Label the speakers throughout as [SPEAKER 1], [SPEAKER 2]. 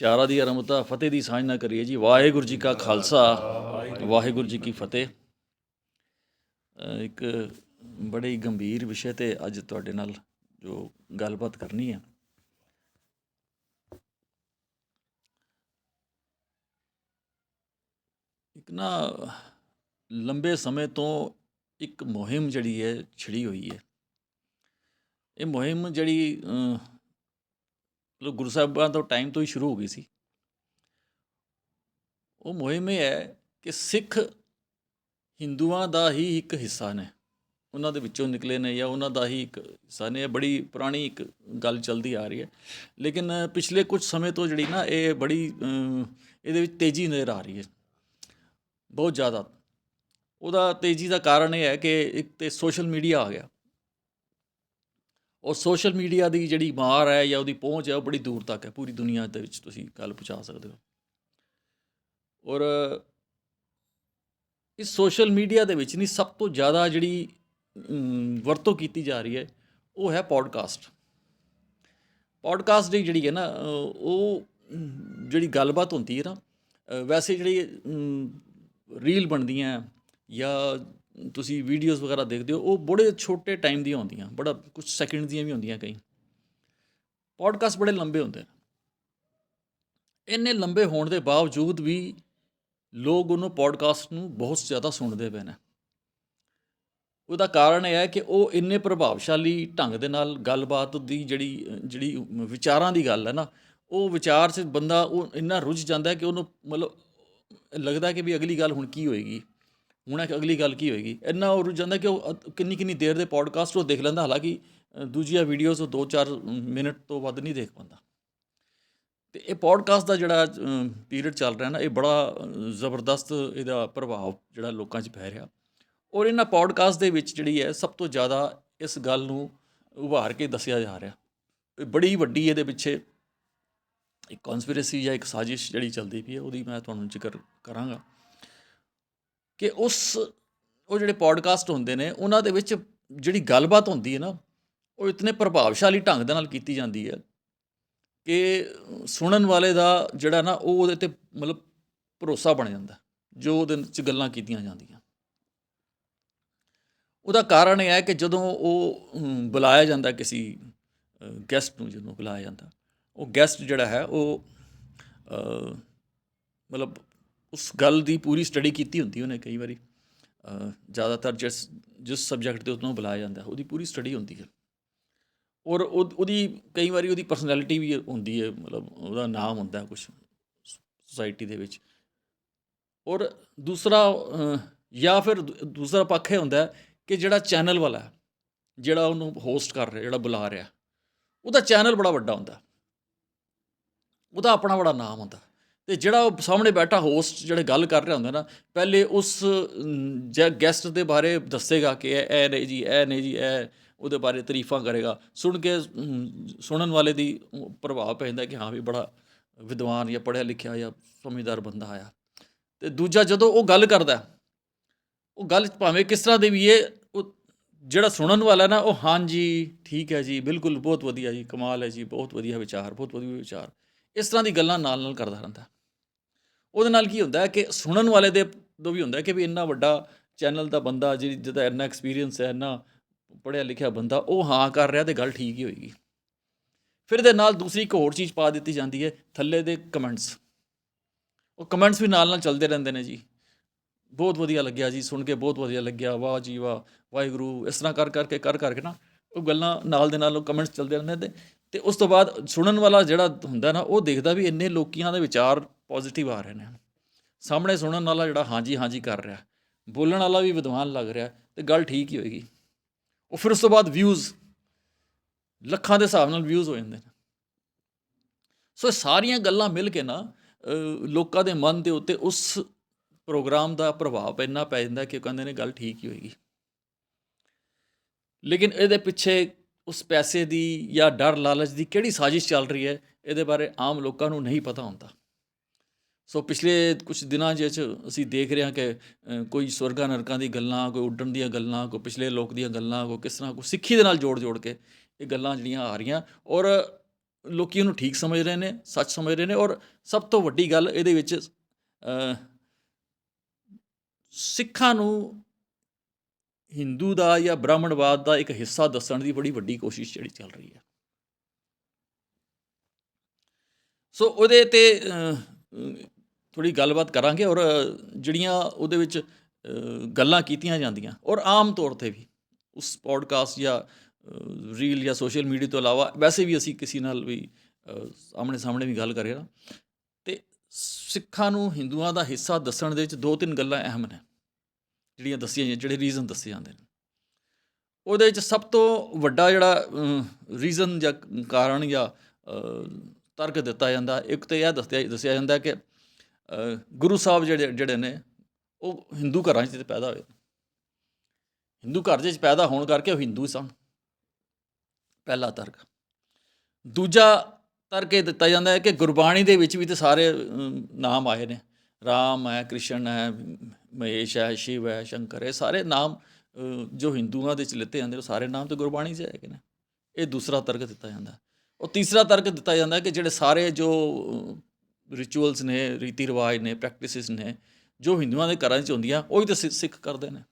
[SPEAKER 1] ਚਾਰਾ ਦੀ ਆਰੰਭਤਾ ਫਤਿਹ ਦੀ ਸਾਂਝ ਨਾ ਕਰੀਏ ਜੀ। ਵਾਹਿਗੁਰੂ ਜੀ ਕਾ ਖਾਲਸਾ, ਵਾਹਿਗੁਰੂ ਜੀ ਕੀ ਫਤਿਹ। ਇੱਕ ਬੜੇ ਗੰਭੀਰ ਵਿਸ਼ੇ ਤੇ ਅੱਜ ਤੁਹਾਡੇ ਨਾਲ ਜੋ ਗੱਲਬਾਤ ਕਰਨੀ ਹੈ ਇੱਕ ਨਾ ਲੰਬੇ ਸਮੇਂ ਤੋਂ ਇੱਕ ਮੁਹਿੰਮ ਜਿਹੜੀ ਹੈ ਛਿੜੀ ਹੋਈ ਹੈ। ਇਹ ਮੁਹਿੰਮ ਜਿਹੜੀ ਮਤਲਬ ਗੁਰੂ ਸਾਹਿਬਾਂ ਤੋਂ ਟਾਈਮ ਤੋਂ ਹੀ ਸ਼ੁਰੂ ਹੋ ਗਈ ਸੀ, ਉਹ ਮੁਹਿੰਮ ਇਹ ਹੈ ਕਿ ਸਿੱਖ ਹਿੰਦੂਆਂ ਦਾ ਹੀ ਇੱਕ ਹਿੱਸਾ ਨੇ। ਉਹਨਾਂ ਦੇ ਵਿੱਚੋਂ ਨਿਕਲੇ ਨੇ ਜਾਂ ਉਹਨਾਂ ਦਾ ਹੀ ਇੱਕ ਹਿੱਸਾ ਨੇ, ਇਹ ਬੜੀ ਪੁਰਾਣੀ ਇੱਕ ਗੱਲ ਚੱਲਦੀ ਆ ਰਹੀ ਹੈ। ਲੇਕਿਨ ਪਿਛਲੇ ਕੁਝ ਸਮੇਂ ਤੋਂ ਜਿਹੜੀ ਨਾ ਇਹ ਬੜੀ ਇਹਦੇ ਵਿੱਚ ਤੇਜ਼ੀ ਨਜ਼ਰ ਆ ਰਹੀ ਹੈ। ਬਹੁਤ ਜ਼ਿਆਦਾ। ਉਹਦਾ ਤੇਜ਼ੀ ਦਾ ਕਾਰਨ ਇਹ ਹੈ ਕਿ ਇੱਕ ਤੇ ਸੋਸ਼ਲ ਮੀਡੀਆ ਆ ਗਿਆ। ਔਰ ਸੋਸ਼ਲ ਮੀਡੀਆ ਦੀ ਜਿਹੜੀ ਮਾਰ ਹੈ ਜਾਂ ਉਹਦੀ ਪਹੁੰਚ ਹੈ ਉਹ ਬੜੀ ਦੂਰ ਤੱਕ ਹੈ। ਪੂਰੀ ਦੁਨੀਆ ਦੇ ਵਿੱਚ ਤੁਸੀਂ ਗੱਲ ਪਹੁੰਚਾ ਸਕਦੇ ਹੋ। ਔਰ ਇਸ ਸੋਸ਼ਲ ਮੀਡੀਆ ਦੇ ਵਿੱਚ ਨਹੀਂ, ਸਭ ਤੋਂ ਜ਼ਿਆਦਾ ਜਿਹੜੀ ਵਰਤੋਂ ਕੀਤੀ ਜਾ ਰਹੀ ਹੈ, ਉਹ ਹੈ ਪੋਡਕਾਸਟ। ਪੋਡਕਾਸਟ ਦੀ ਜਿਹੜੀ ਹੈ ਨਾ ਉਹ ਜਿਹੜੀ ਗੱਲਬਾਤ ਹੁੰਦੀ ਹੈ ਨਾ ਵੈਸੇ ਜਿਹੜੀ ਰੀਲ ਬਣਦੀਆਂ ਜਾਂ ਤੁਸੀਂ ਵੀਡੀਓਜ਼ ਵਗੈਰਾ ਦੇਖਦੇ ਹੋ, ਉਹ ਬੜੇ ਛੋਟੇ ਟਾਈਮ ਦੀਆਂ ਹੁੰਦੀਆਂ, ਬੜਾ ਕੁਝ ਸੈਕਿੰਡ ਦੀਆਂ ਵੀ ਹੁੰਦੀਆਂ ਕਈ। ਪੋਡਕਾਸਟ ਬੜੇ ਲੰਬੇ ਹੁੰਦੇ ਨੇ। ਇੰਨੇ ਲੰਬੇ ਹੋਣ ਦੇ ਬਾਵਜੂਦ ਵੀ ਲੋਕ ਉਹਨੂੰ ਪੋਡਕਾਸਟ ਨੂੰ ਬਹੁਤ ਜ਼ਿਆਦਾ ਸੁਣਦੇ ਪਏ ਨੇ। ਉਹਦਾ ਕਾਰਨ ਇਹ ਹੈ ਕਿ ਉਹ ਇੰਨੇ ਪ੍ਰਭਾਵਸ਼ਾਲੀ ਢੰਗ ਦੇ ਨਾਲ ਗੱਲਬਾਤ ਦੀ ਜਿਹੜੀ ਜਿਹੜੀ ਵਿਚਾਰਾਂ ਦੀ ਗੱਲ ਹੈ ਨਾ, ਉਹ ਵਿਚਾਰ 'ਚ ਬੰਦਾ ਉਹ ਇੰਨਾ ਰੁੱਝ ਜਾਂਦਾ ਕਿ ਉਹਨੂੰ ਮਤਲਬ ਲੱਗਦਾ ਕਿ ਵੀ ਅਗਲੀ ਗੱਲ ਹੁਣ ਕੀ ਹੋਏਗੀ। ਹੁਣ ਇਹ ਅਗਲੀ ਗੱਲ ਕੀ ਹੋਏਗੀ? ਇੰਨਾ ਉਹ ਰੁੱਝ ਜਾਂਦਾ ਕਿ ਉਹ ਕਿੰਨੀ ਕਿੰਨੀ ਦੇਰ ਦੇ ਪੋਡਕਾਸਟ ਉਹ ਦੇਖ ਲੈਂਦਾ, ਹਾਲਾਂਕਿ ਦੂਜੀਆਂ ਵੀਡੀਓਜ਼ ਉਹ 2-4 ਮਿੰਟ ਤੋਂ ਵੱਧ ਨਹੀਂ ਦੇਖ ਪਾਉਂਦਾ। ਤੇ ਇਹ ਪੋਡਕਾਸਟ ਦਾ ਜਿਹੜਾ ਪੀਰੀਅਡ ਚੱਲ ਰਿਹਾ ਨਾ, ਇਹ ਬੜਾ ਜ਼ਬਰਦਸਤ ਇਹਦਾ ਪ੍ਰਭਾਵ ਜਿਹੜਾ ਲੋਕਾਂ 'ਚ ਪੈ ਰਿਹਾ। ਔਰ ਇਹਨਾਂ ਪੋਡਕਾਸਟ ਦੇ ਵਿੱਚ ਜਿਹੜੀ ਹੈ, ਸਭ ਤੋਂ ਜ਼ਿਆਦਾ ਇਸ ਗੱਲ ਨੂੰ ਉਭਾਰ ਕੇ ਦੱਸਿਆ ਜਾ ਰਿਹਾ। ਇਹ ਬੜੀ ਵੱਡੀ ਇਹਦੇ ਪਿੱਛੇ ਇੱਕ ਕਨਸਪੀਰੇਸੀ ਜਾਂ ਇੱਕ ਸਾਜ਼ਿਸ਼ ਜਿਹੜੀ ਚੱਲਦੀ ਪਈ ਹੈ, ਉਹਦੀ ਮੈਂ ਤੁਹਾਨੂੰ ਜ਼ਿਕਰ ਕਰਾਂਗਾ। ਕਿ ਉਸ ਉਹ ਜਿਹੜੇ ਪੋਡਕਾਸਟ ਹੁੰਦੇ ਨੇ, ਉਹਨਾਂ ਦੇ ਵਿੱਚ ਜਿਹੜੀ ਗੱਲਬਾਤ ਹੁੰਦੀ ਹੈ ਨਾ, ਉਹ ਇਤਨੇ ਪ੍ਰਭਾਵਸ਼ਾਲੀ ਢੰਗ ਦੇ ਨਾਲ ਕੀਤੀ ਜਾਂਦੀ ਹੈ ਕਿ ਸੁਣਨ ਵਾਲੇ ਦਾ ਜਿਹੜਾ ਨਾ, ਉਹ ਉਹਦੇ ਤੇ ਮਤਲਬ ਭਰੋਸਾ ਬਣ ਜਾਂਦਾ, ਜੋ ਉਹਦੇ ਵਿੱਚ ਗੱਲਾਂ ਕੀਤੀਆਂ ਜਾਂਦੀਆਂ। ਉਹਦਾ ਕਾਰਨ ਇਹ ਹੈ ਕਿ ਜਦੋਂ ਉਹ ਬੁਲਾਇਆ ਜਾਂਦਾ ਕਿਸੇ ਗੈਸਟ ਨੂੰ ਜਦੋਂ ਬੁਲਾਇਆ ਜਾਂਦਾ, ਉਹ ਗੈਸਟ ਜਿਹੜਾ ਹੈ, ਉਹ ਮਤਲਬ ਉਸ ਗੱਲ ਦੀ ਪੂਰੀ ਸਟੱਡੀ ਕੀਤੀ ਹੁੰਦੀ ਉਹਨੇ ਕਈ ਵਾਰੀ। ਜ਼ਿਆਦਾਤਰ ਜਿਸ ਜਿਸ ਸਬਜੈਕਟ ਤੇ ਉਹਨੂੰ ਬੁਲਾਇਆ ਜਾਂਦਾ, ਉਹਦੀ ਪੂਰੀ ਸਟੱਡੀ ਹੁੰਦੀ ਹੈ। ਔਰ ਉਹ- ਉਹਦੀ ਕਈ ਵਾਰੀ ਉਹਦੀ ਪਰਸਨੈਲਿਟੀ ਵੀ ਹੁੰਦੀ ਹੈ, ਮਤਲਬ ਉਹਦਾ ਨਾਮ ਹੁੰਦਾ ਕੁਝ ਸੋਸਾਇਟੀ ਦੇ ਵਿੱਚ। ਔਰ ਦੂਸਰਾ ਜਾਂ ਫਿਰ ਦੂ- ਦੂਸਰਾ ਪੱਖ ਇਹ ਹੁੰਦਾ ਕਿ ਜਿਹੜਾ ਚੈਨਲ ਵਾਲਾ ਜਿਹੜਾ ਉਹਨੂੰ ਹੋਸਟ ਕਰ ਰਿਹਾ, ਜਿਹੜਾ ਬੁਲਾ ਰਿਹਾ, ਉਹਦਾ ਚੈਨਲ ਬੜਾ ਵੱਡਾ ਹੁੰਦਾ। ਉਹਦਾ ਆਪਣਾ ਬੜਾ ਨਾਮ ਹੁੰਦਾ। ਤੇ ਜਿਹੜਾ ਉਹ ਸਾਹਮਣੇ ਬੈਠਾ ਹੋਸਟ ਜਿਹੜੇ ਗੱਲ ਕਰ ਰਿਹਾ ਹੁੰਦਾ ਨਾ, ਪਹਿਲੇ ਉਸ ਗੈਸਟ ਦੇ ਬਾਰੇ ਦੱਸੇਗਾ ਕਿ ਇਹ ਨਹੀਂ ਜੀ, ਇਹ ਨਹੀਂ ਜੀ, ਇਹ ਉਹਦੇ ਬਾਰੇ ਤਾਰੀਫਾਂ ਕਰੇਗਾ। ਸੁਣ ਕੇ ਸੁਣਨ ਵਾਲੇ ਦੀ ਪ੍ਰਭਾਵ ਪੈਂਦਾ ਕਿ ਹਾਂ ਵੀ ਬੜਾ ਵਿਦਵਾਨ ਜਾਂ ਪੜ੍ਹਿਆ ਲਿਖਿਆ ਜਾਂ ਸਮਝਦਾਰ ਬੰਦਾ ਆਇਆ ਤੇ ਦੂਜਾ ਜਦੋਂ ਉਹ ਗੱਲ ਕਰਦਾ, ਉਹ ਗੱਲ ਭਾਵੇਂ ਕਿਸ ਤਰ੍ਹਾਂ ਦੀ ਵੀ ਹੈ ਉਹ ਜਿਹੜਾ ਸੁਣਨ ਵਾਲਾ ਨਾ, ਉਹ ਹਾਂਜੀ ਠੀਕ ਹੈ ਜੀ, ਬਿਲਕੁਲ ਬਹੁਤ ਵਧੀਆ ਜੀ, ਕਮਾਲ ਹੈ ਜੀ, ਬਹੁਤ ਵਧੀਆ ਵਿਚਾਰ, ਬਹੁਤ ਵਧੀਆ ਵਿਚਾਰ। ਇਸ ਤਰ੍ਹਾਂ ਦੀ ਗੱਲਾਂ ਨਾਲ ਨਾਲ ਕਰਦਾ ਰਹਿੰਦਾ। ਉਹਦੇ ਨਾਲ ਕੀ ਹੁੰਦਾ ਕਿ ਸੁਣਨ ਵਾਲੇ ਦੇ ਤੋਂ ਵੀ ਹੁੰਦਾ ਕਿ ਵੀ ਇੰਨਾ ਵੱਡਾ ਚੈਨਲ ਦਾ ਬੰਦਾ ਜਿਹਦੀ ਜਿਹਦਾ ਇੰਨਾ ਐਕਸਪੀਰੀਅੰਸ ਹੈ, ਇੰਨਾ ਪੜ੍ਹਿਆ ਲਿਖਿਆ ਬੰਦਾ, ਉਹ ਹਾਂ ਕਰ ਰਿਹਾ ਤੇ ਗੱਲ ਠੀਕ ਹੀ ਹੋਏਗੀ। ਫਿਰ ਇਹਦੇ ਨਾਲ ਦੂਸਰੀ ਇੱਕ ਹੋਰ ਚੀਜ਼ ਪਾ ਦਿੱਤੀ ਜਾਂਦੀ ਹੈ, ਥੱਲੇ ਦੇ ਕਮੈਂਟਸ ਉਹ ਕਮੈਂਟਸ ਵੀ ਨਾਲ ਨਾਲ ਚੱਲਦੇ ਰਹਿੰਦੇ ਨੇ ਜੀ। ਬਹੁਤ ਵਧੀਆ ਲੱਗਿਆ ਜੀ, ਸੁਣ ਕੇ ਬਹੁਤ ਵਧੀਆ ਲੱਗਿਆ, ਵਾਹ ਜੀ ਵਾਹ, ਵਾਹਿਗੁਰੂ, ਇਸ ਤਰ੍ਹਾਂ ਕਰ ਕਰਕੇ ਕਰ ਕਰਕੇ ਨਾ ਉਹ ਗੱਲਾਂ ਨਾਲ ਦੇ ਨਾਲ ਉਹ ਕਮੈਂਟਸ ਚੱਲਦੇ ਰਹਿੰਦੇ ਤੇ ਤੇ ਉਸ ਤੋਂ ਬਾਅਦ ਸੁਣਨ ਵਾਲਾ ਜਿਹੜਾ ਹੁੰਦਾ ਨਾ, ਉਹ ਦੇਖਦਾ ਵੀ ਇੰਨੇ ਲੋਕੀਆਂ ਦੇ ਵਿਚਾਰ ਪੋਜ਼ਿਟਿਵ ਆ ਰਹੇ ਨੇ। ਸਾਹਮਣੇ ਸੁਣਨ ਵਾਲਾ ਜਿਹੜਾ ਹਾਂਜੀ ਹਾਂਜੀ ਕਰ ਰਿਹਾ, ਬੋਲਣ ਵਾਲਾ ਵੀ ਵਿਦਵਾਨ ਲੱਗ ਰਿਹਾ ਤੇ ਗੱਲ ਠੀਕ ਹੀ ਹੋਏਗੀ। ਉਹ ਫਿਰ ਉਸ ਤੋਂ ਬਾਅਦ ਵਿਊਜ਼ ਲੱਖਾਂ ਦੇ ਹਿਸਾਬ ਨਾਲ ਵਿਊਜ਼ ਹੋ ਜਾਂਦੇ ਨੇ। ਸੋ ਇਹ ਸਾਰੀਆਂ ਗੱਲਾਂ ਮਿਲ ਕੇ ਨਾ ਲੋਕਾਂ ਦੇ ਮਨ ਦੇ ਉੱਤੇ ਉਸ ਪ੍ਰੋਗਰਾਮ ਦਾ ਪ੍ਰਭਾਵ ਇੰਨਾ ਪੈ ਜਾਂਦਾ ਕਿ ਉਹ ਕਹਿੰਦੇ ਨੇ ਗੱਲ ਠੀਕ ਹੀ ਹੋਏਗੀ। ਲੇਕਿਨ ਇਹਦੇ ਪਿੱਛੇ ਉਸ ਪੈਸੇ ਦੀ ਜਾਂ ਡਰ ਲਾਲਚ ਦੀ ਕਿਹੜੀ ਸਾਜ਼ਿਸ਼ ਚੱਲ ਰਹੀ ਹੈ, ਇਹਦੇ ਬਾਰੇ ਆਮ ਲੋਕਾਂ ਨੂੰ ਨਹੀਂ ਪਤਾ ਹੁੰਦਾ। ਸੋ ਪਿਛਲੇ ਕੁਝ ਦਿਨਾਂ 'ਚ ਅਸੀਂ ਦੇਖ ਰਹੇ ਹਾਂ ਕਿ ਕੋਈ ਸਵਰਗਾਂ ਨਰਕਾਂ ਦੀ ਗੱਲਾਂ, ਕੋਈ ਉੱਡਣ ਦੀਆਂ ਗੱਲਾਂ, ਕੋਈ ਪਿਛਲੇ ਲੋਕ ਦੀਆਂ ਗੱਲਾਂ, ਕੋਈ ਕਿਸ ਤਰ੍ਹਾਂ ਕੋਈ ਸਿੱਖੀ ਦੇ ਨਾਲ ਜੋੜ ਜੋੜ ਕੇ ਇਹ ਗੱਲਾਂ ਜਿਹੜੀਆਂ ਆ ਰਹੀਆਂ ਔਰ ਲੋਕੀ ਇਹਨੂੰ ਠੀਕ ਸਮਝ ਰਹੇ ਨੇ, ਸੱਚ ਸਮਝ ਰਹੇ ਨੇ ਔਰ ਸਭ ਤੋਂ ਵੱਡੀ ਗੱਲ ਇਹਦੇ ਵਿੱਚ ਸਿੱਖਾਂ ਨੂੰ ਹਿੰਦੂ ਦਾ ਜਾਂ ਬ੍ਰਾਹਮਣਵਾਦ ਦਾ ਇੱਕ ਹਿੱਸਾ ਦੱਸਣ ਦੀ ਬੜੀ ਵੱਡੀ ਕੋਸ਼ਿਸ਼ ਜਿਹੜੀ ਚੱਲ ਰਹੀ ਹੈ। ਸੋ ਉਹਦੇ ਤੇ ਥੋੜੀ ਗੱਲਬਾਤ ਕਰਾਂਗੇ ਔਰ ਜਿਹੜੀਆਂ ਉਹਦੇ ਵਿੱਚ ਗੱਲਾਂ ਕੀਤੀਆਂ ਜਾਂਦੀਆਂ ਔਰ ਆਮ ਤੌਰ ਤੇ ਵੀ ਉਸ ਪੋਡਕਾਸਟ ਜਾਂ ਰੀਲ ਜਾਂ ਸੋਸ਼ਲ ਮੀਡੀਆ ਤੋਂ ਇਲਾਵਾ ਵੈਸੇ ਵੀ ਅਸੀਂ ਕਿਸੇ ਨਾਲ ਵੀ ਆਮਣੇ ਸਾਹਮਣੇ ਵੀ ਗੱਲ ਕਰੇ ਨਾ। ਤੇ ਸਿੱਖਾਂ ਨੂੰ ਹਿੰਦੂਆਂ ਦਾ ਹਿੱਸਾ ਦੱਸਣ ਦੇ ਵਿੱਚ ਦੋ ਤਿੰਨ ਗੱਲਾਂ ਅਹਿਮ ਨੇ, ਜਿਹੜੀਆਂ ਦੱਸੀਆਂ ਜਿਹੜੇ ਰੀਜ਼ਨ ਦੱਸੇ ਜਾਂਦੇ ਨੇ। ਉਹਦੇ ਵਿੱਚ ਸਭ ਤੋਂ ਵੱਡਾ ਜਿਹੜਾ ਰੀਜ਼ਨ ਜਾਂ ਕਾਰਨ ਜਾਂ ਤਰਕ ਦਿੱਤਾ ਜਾਂਦਾ, ਇੱਕ ਤਾਂ ਇਹ ਦੱਸਿਆ ਦੱਸਿਆ ਜਾਂਦਾ ਕਿ ਗੁਰੂ ਸਾਹਿਬ ਜਿਹੜੇ ਜਿਹੜੇ ਨੇ, ਉਹ ਹਿੰਦੂ ਘਰਾਂ 'ਚ ਤੇ ਪੈਦਾ ਹੋਏ। ਹਿੰਦੂ ਘਰ ਦੇ ਵਿੱਚ ਪੈਦਾ ਹੋਣ ਕਰਕੇ ਉਹ ਹਿੰਦੂ ਸਨ। ਪਹਿਲਾ ਤਰਕ। ਦੂਜਾ ਤਰਕ ਇਹ ਦਿੱਤਾ ਜਾਂਦਾ ਹੈ ਕਿ ਗੁਰਬਾਣੀ ਦੇ ਵਿੱਚ ਵੀ ਤੇ ਸਾਰੇ ਨਾਮ ਆਏ ਨੇ। ਰਾਮ ਹੈ, ਕ੍ਰਿਸ਼ਨ ਹੈ, ਮਹੇਸ਼ ਹੈ, ਸ਼ਿਵ ਹੈ, ਸ਼ੰਕਰ ਹੈ, ਸਾਰੇ ਨਾਮ ਜੋ ਹਿੰਦੂਆਂ ਦੇ ਚ ਲਿੱਤੇ ਜਾਂਦੇ ਉਹ ਸਾਰੇ ਨਾਮ ਤੇ ਗੁਰਬਾਣੀ 'ਚ ਹੈਗੇ ਨੇ। ਇਹ ਦੂਸਰਾ ਤਰਕ ਦਿੱਤਾ ਜਾਂਦਾ ਉਹ ਤੀਸਰਾ ਤਰਕ ਦਿੱਤਾ ਜਾਂਦਾ ਕਿ ਜਿਹੜੇ ਸਾਰੇ ਜੋ ਰਿਚੁਅਲਸ ਨੇ, ਰੀਤੀ ਰਿਵਾਜ ਨੇ ਪ੍ਰੈਕਟਿਸਿਸ ਨੇ, ਜੋ ਹਿੰਦੂਆਂ ਦੇ ਘਰਾਂ 'ਚ ਹੁੰਦੀਆਂ, ਉਹੀ ਤਾਂ ਸਿ- ਸਿੱਖ ਕਰਦੇ ਨੇ।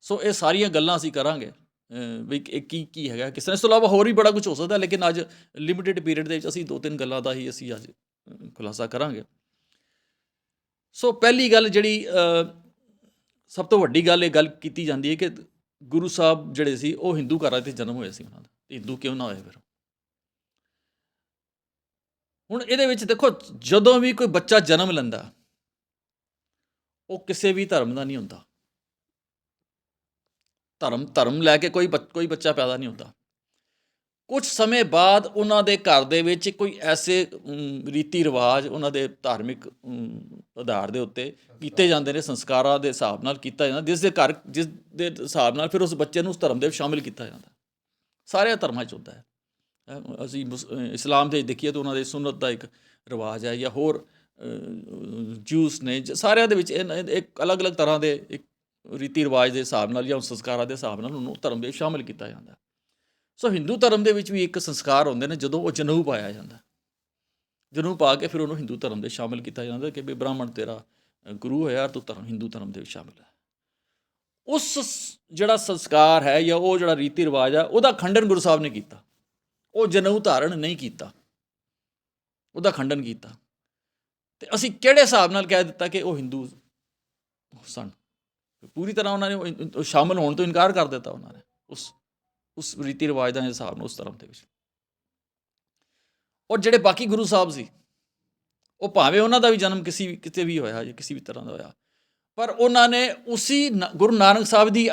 [SPEAKER 1] ਸੋ ਇਹ ਸਾਰੀਆਂ ਗੱਲਾਂ ਅਸੀਂ ਕਰਾਂਗੇ ਵੀ ਇਹ ਕੀ ਕੀ ਹੈਗਾ, ਕਿਸ ਤਰ੍ਹਾਂ, ਇਸ ਤੋਂ ਇਲਾਵਾ ਹੋਰ ਵੀ ਬੜਾ ਕੁਝ ਹੋ ਸਕਦਾ, ਲੇਕਿਨ ਅੱਜ ਲਿਮਿਟਿਡ ਪੀਰੀਅਡ ਦੇ ਵਿੱਚ ਅਸੀਂ ਦੋ ਤਿੰਨ ਗੱਲਾਂ ਦਾ ਹੀ ਅਸੀਂ ਅੱਜ ਖੁਲਾਸਾ ਕਰਾਂਗੇ। ਸੋ ਪਹਿਲੀ ਗੱਲ ਜਿਹੜੀ ਸਭ ਤੋਂ ਵੱਡੀ ਗੱਲ, ਇਹ ਗੱਲ ਕੀਤੀ ਜਾਂਦੀ ਹੈ ਕਿ ਗੁਰੂ ਸਾਹਿਬ ਜਿਹੜੇ ਸੀ, ਉਹ ਹਿੰਦੂ ਘਰਾਂ 'ਚ ਜਨਮ ਹੋਇਆ ਸੀ ਉਹਨਾਂ ਦਾ। ਤੇ ਹਿੰਦੂ ਕਿਉਂ ਨਾ ਹੋਏ ਫਿਰ? ਹੁਣ ਇਹਦੇ ਵਿੱਚ ਦੇਖੋ, ਜਦੋਂ ਵੀ ਕੋਈ ਬੱਚਾ ਜਨਮ ਲੈਂਦਾ, ਉਹ ਕਿਸੇ ਵੀ ਧਰਮ ਦਾ ਨਹੀਂ ਹੁੰਦਾ। ਧਰਮ ਧਰਮ ਲੈ ਕੇ ਕੋਈ ਬੱਚ- ਕੋਈ ਬੱਚਾ ਪੈਦਾ ਨਹੀਂ ਹੁੰਦਾ। ਕੁਝ ਸਮੇਂ ਬਾਅਦ ਉਹਨਾਂ ਦੇ ਘਰ ਦੇ ਵਿੱਚ ਕੋਈ ਐਸੇ ਰੀਤੀ ਰਿਵਾਜ ਉਹਨਾਂ ਦੇ ਧਾਰਮਿਕ ਆਧਾਰ ਦੇ ਉੱਤੇ ਕੀਤੇ ਜਾਂਦੇ ਨੇ, ਸੰਸਕਾਰਾਂ ਦੇ ਹਿਸਾਬ ਨਾਲ ਕੀਤਾ ਜਾਂਦਾ, ਜਿਸ ਦੇ ਘਰ, ਜਿਸ ਦੇ ਹਿਸਾਬ ਨਾਲ ਫਿਰ ਉਸ ਬੱਚੇ ਨੂੰ ਉਸ ਧਰਮ ਦੇ ਵਿੱਚ ਸ਼ਾਮਿਲ ਕੀਤਾ ਜਾਂਦਾ। ਸਾਰੇ ਧਰਮਾਂ 'ਚ ਹੁੰਦਾ ਹੈ। ਅਸੀਂ ਮੁਸ- ਇਸਲਾਮ ਦੇ ਦੇਖੀਏ ਤਾਂ ਉਹਨਾਂ ਦੇ ਸੁਨਨਤ ਦਾ ਇੱਕ ਰਿਵਾਜ ਹੈ ਜਾਂ ਹੋਰ ਜੂਸ ਨੇ ਸਾਰਿਆਂ ਦੇ ਵਿੱਚ ਇਹ ਇੱਕ ਅਲੱਗ-ਅਲੱਗ ਤਰ੍ਹਾਂ ਦੇ ਇੱਕ ਰੀਤੀ ਰਿਵਾਜ ਦੇ ਹਿਸਾਬ ਨਾਲ ਜਾਂ ਸੰਸਕਾਰਾਂ ਦੇ ਹਿਸਾਬ ਨਾਲ ਉਹਨੂੰ ਧਰਮ ਦੇ ਸ਼ਾਮਿਲ ਕੀਤਾ ਜਾਂਦਾ ਸੋ ਹਿੰਦੂ ਧਰਮ ਦੇ ਵਿੱਚ ਵੀ ਇੱਕ ਸੰਸਕਾਰ ਹੁੰਦੇ ਨੇ ਜਦੋਂ ਉਹ ਜਨੇਊ ਪਾਇਆ ਜਾਂਦਾ ਜਨੇਊ ਪਾ ਕੇ ਫਿਰ ਉਹਨੂੰ ਹਿੰਦੂ ਧਰਮ ਦੇ ਸ਼ਾਮਿਲ ਕੀਤਾ ਜਾਂਦਾ ਕਿ ਵੀ ਬ੍ਰਾਹਮਣ ਤੇਰਾ ਗੁਰੂ ਹੈ ਯਾਰ ਤੂੰ ਧਰਮ, ਹਿੰਦੂ ਧਰਮ ਦੇ ਵਿੱਚ ਸ਼ਾਮਿਲ ਹੈ। ਉਸ ਜਿਹੜਾ ਸੰਸਕਾਰ ਹੈ ਜਾਂ ਉਹ ਜਿਹੜਾ ਰੀਤੀ ਰਿਵਾਜ ਹੈ, ਉਹਦਾ ਖੰਡਨ ਗੁਰੂ ਸਾਹਿਬ ਨੇ ਕੀਤਾ। ਉਹ ਜਨੇਊ ਧਾਰਨ ਨਹੀਂ ਕੀਤਾ। ਉਹਦਾ ਖੰਡਨ ਕੀਤਾ। ਤੇ ਅਸੀਂ ਕਿਹੜੇ ਹਿਸਾਬ ਨਾਲ ਕਹਿ ਦਿੱਤਾ ਕਿ ਉਹ ਹਿੰਦੂ ਸਨ? ਪੂਰੀ ਤਰ੍ਹਾਂ ਉਹਨਾਂ ਨੇ ਉਹ- ਸ਼ਾਮਲ ਹੋਣ ਤੋਂ ਇਨਕਾਰ ਕਰ ਦਿੱਤਾ ਉਹਨਾਂ ਨੇ। ਉਸ ਉਸ ਰੀਤੀ ਰਿਵਾਜ ਦੇ ਹਿਸਾਬ ਨਾਲ ਉਸ ਧਰਮ ਦੇ ਵਿੱਚ। ਔਰ ਜਿਹੜੇ ਬਾਕੀ ਗੁਰੂ ਸਾਹਿਬ ਸੀ, ਉਹ ਭਾਵੇਂ ਉਹਨਾਂ ਦਾ ਵੀ ਜਨਮ ਕਿਸੇ ਵੀ, ਕਿਤੇ ਵੀ ਹੋਇਆ, ਜਾਂ ਕਿਸੇ ਵੀ ਤਰ੍ਹਾਂ ਦਾ ਹੋਇਆ, ਪਰ ਉਹਨਾਂ ਨੇ ਉਸੇ ਗੁਰੂ ਨਾਨਕ ਸਾਹਿਬ ਦੀ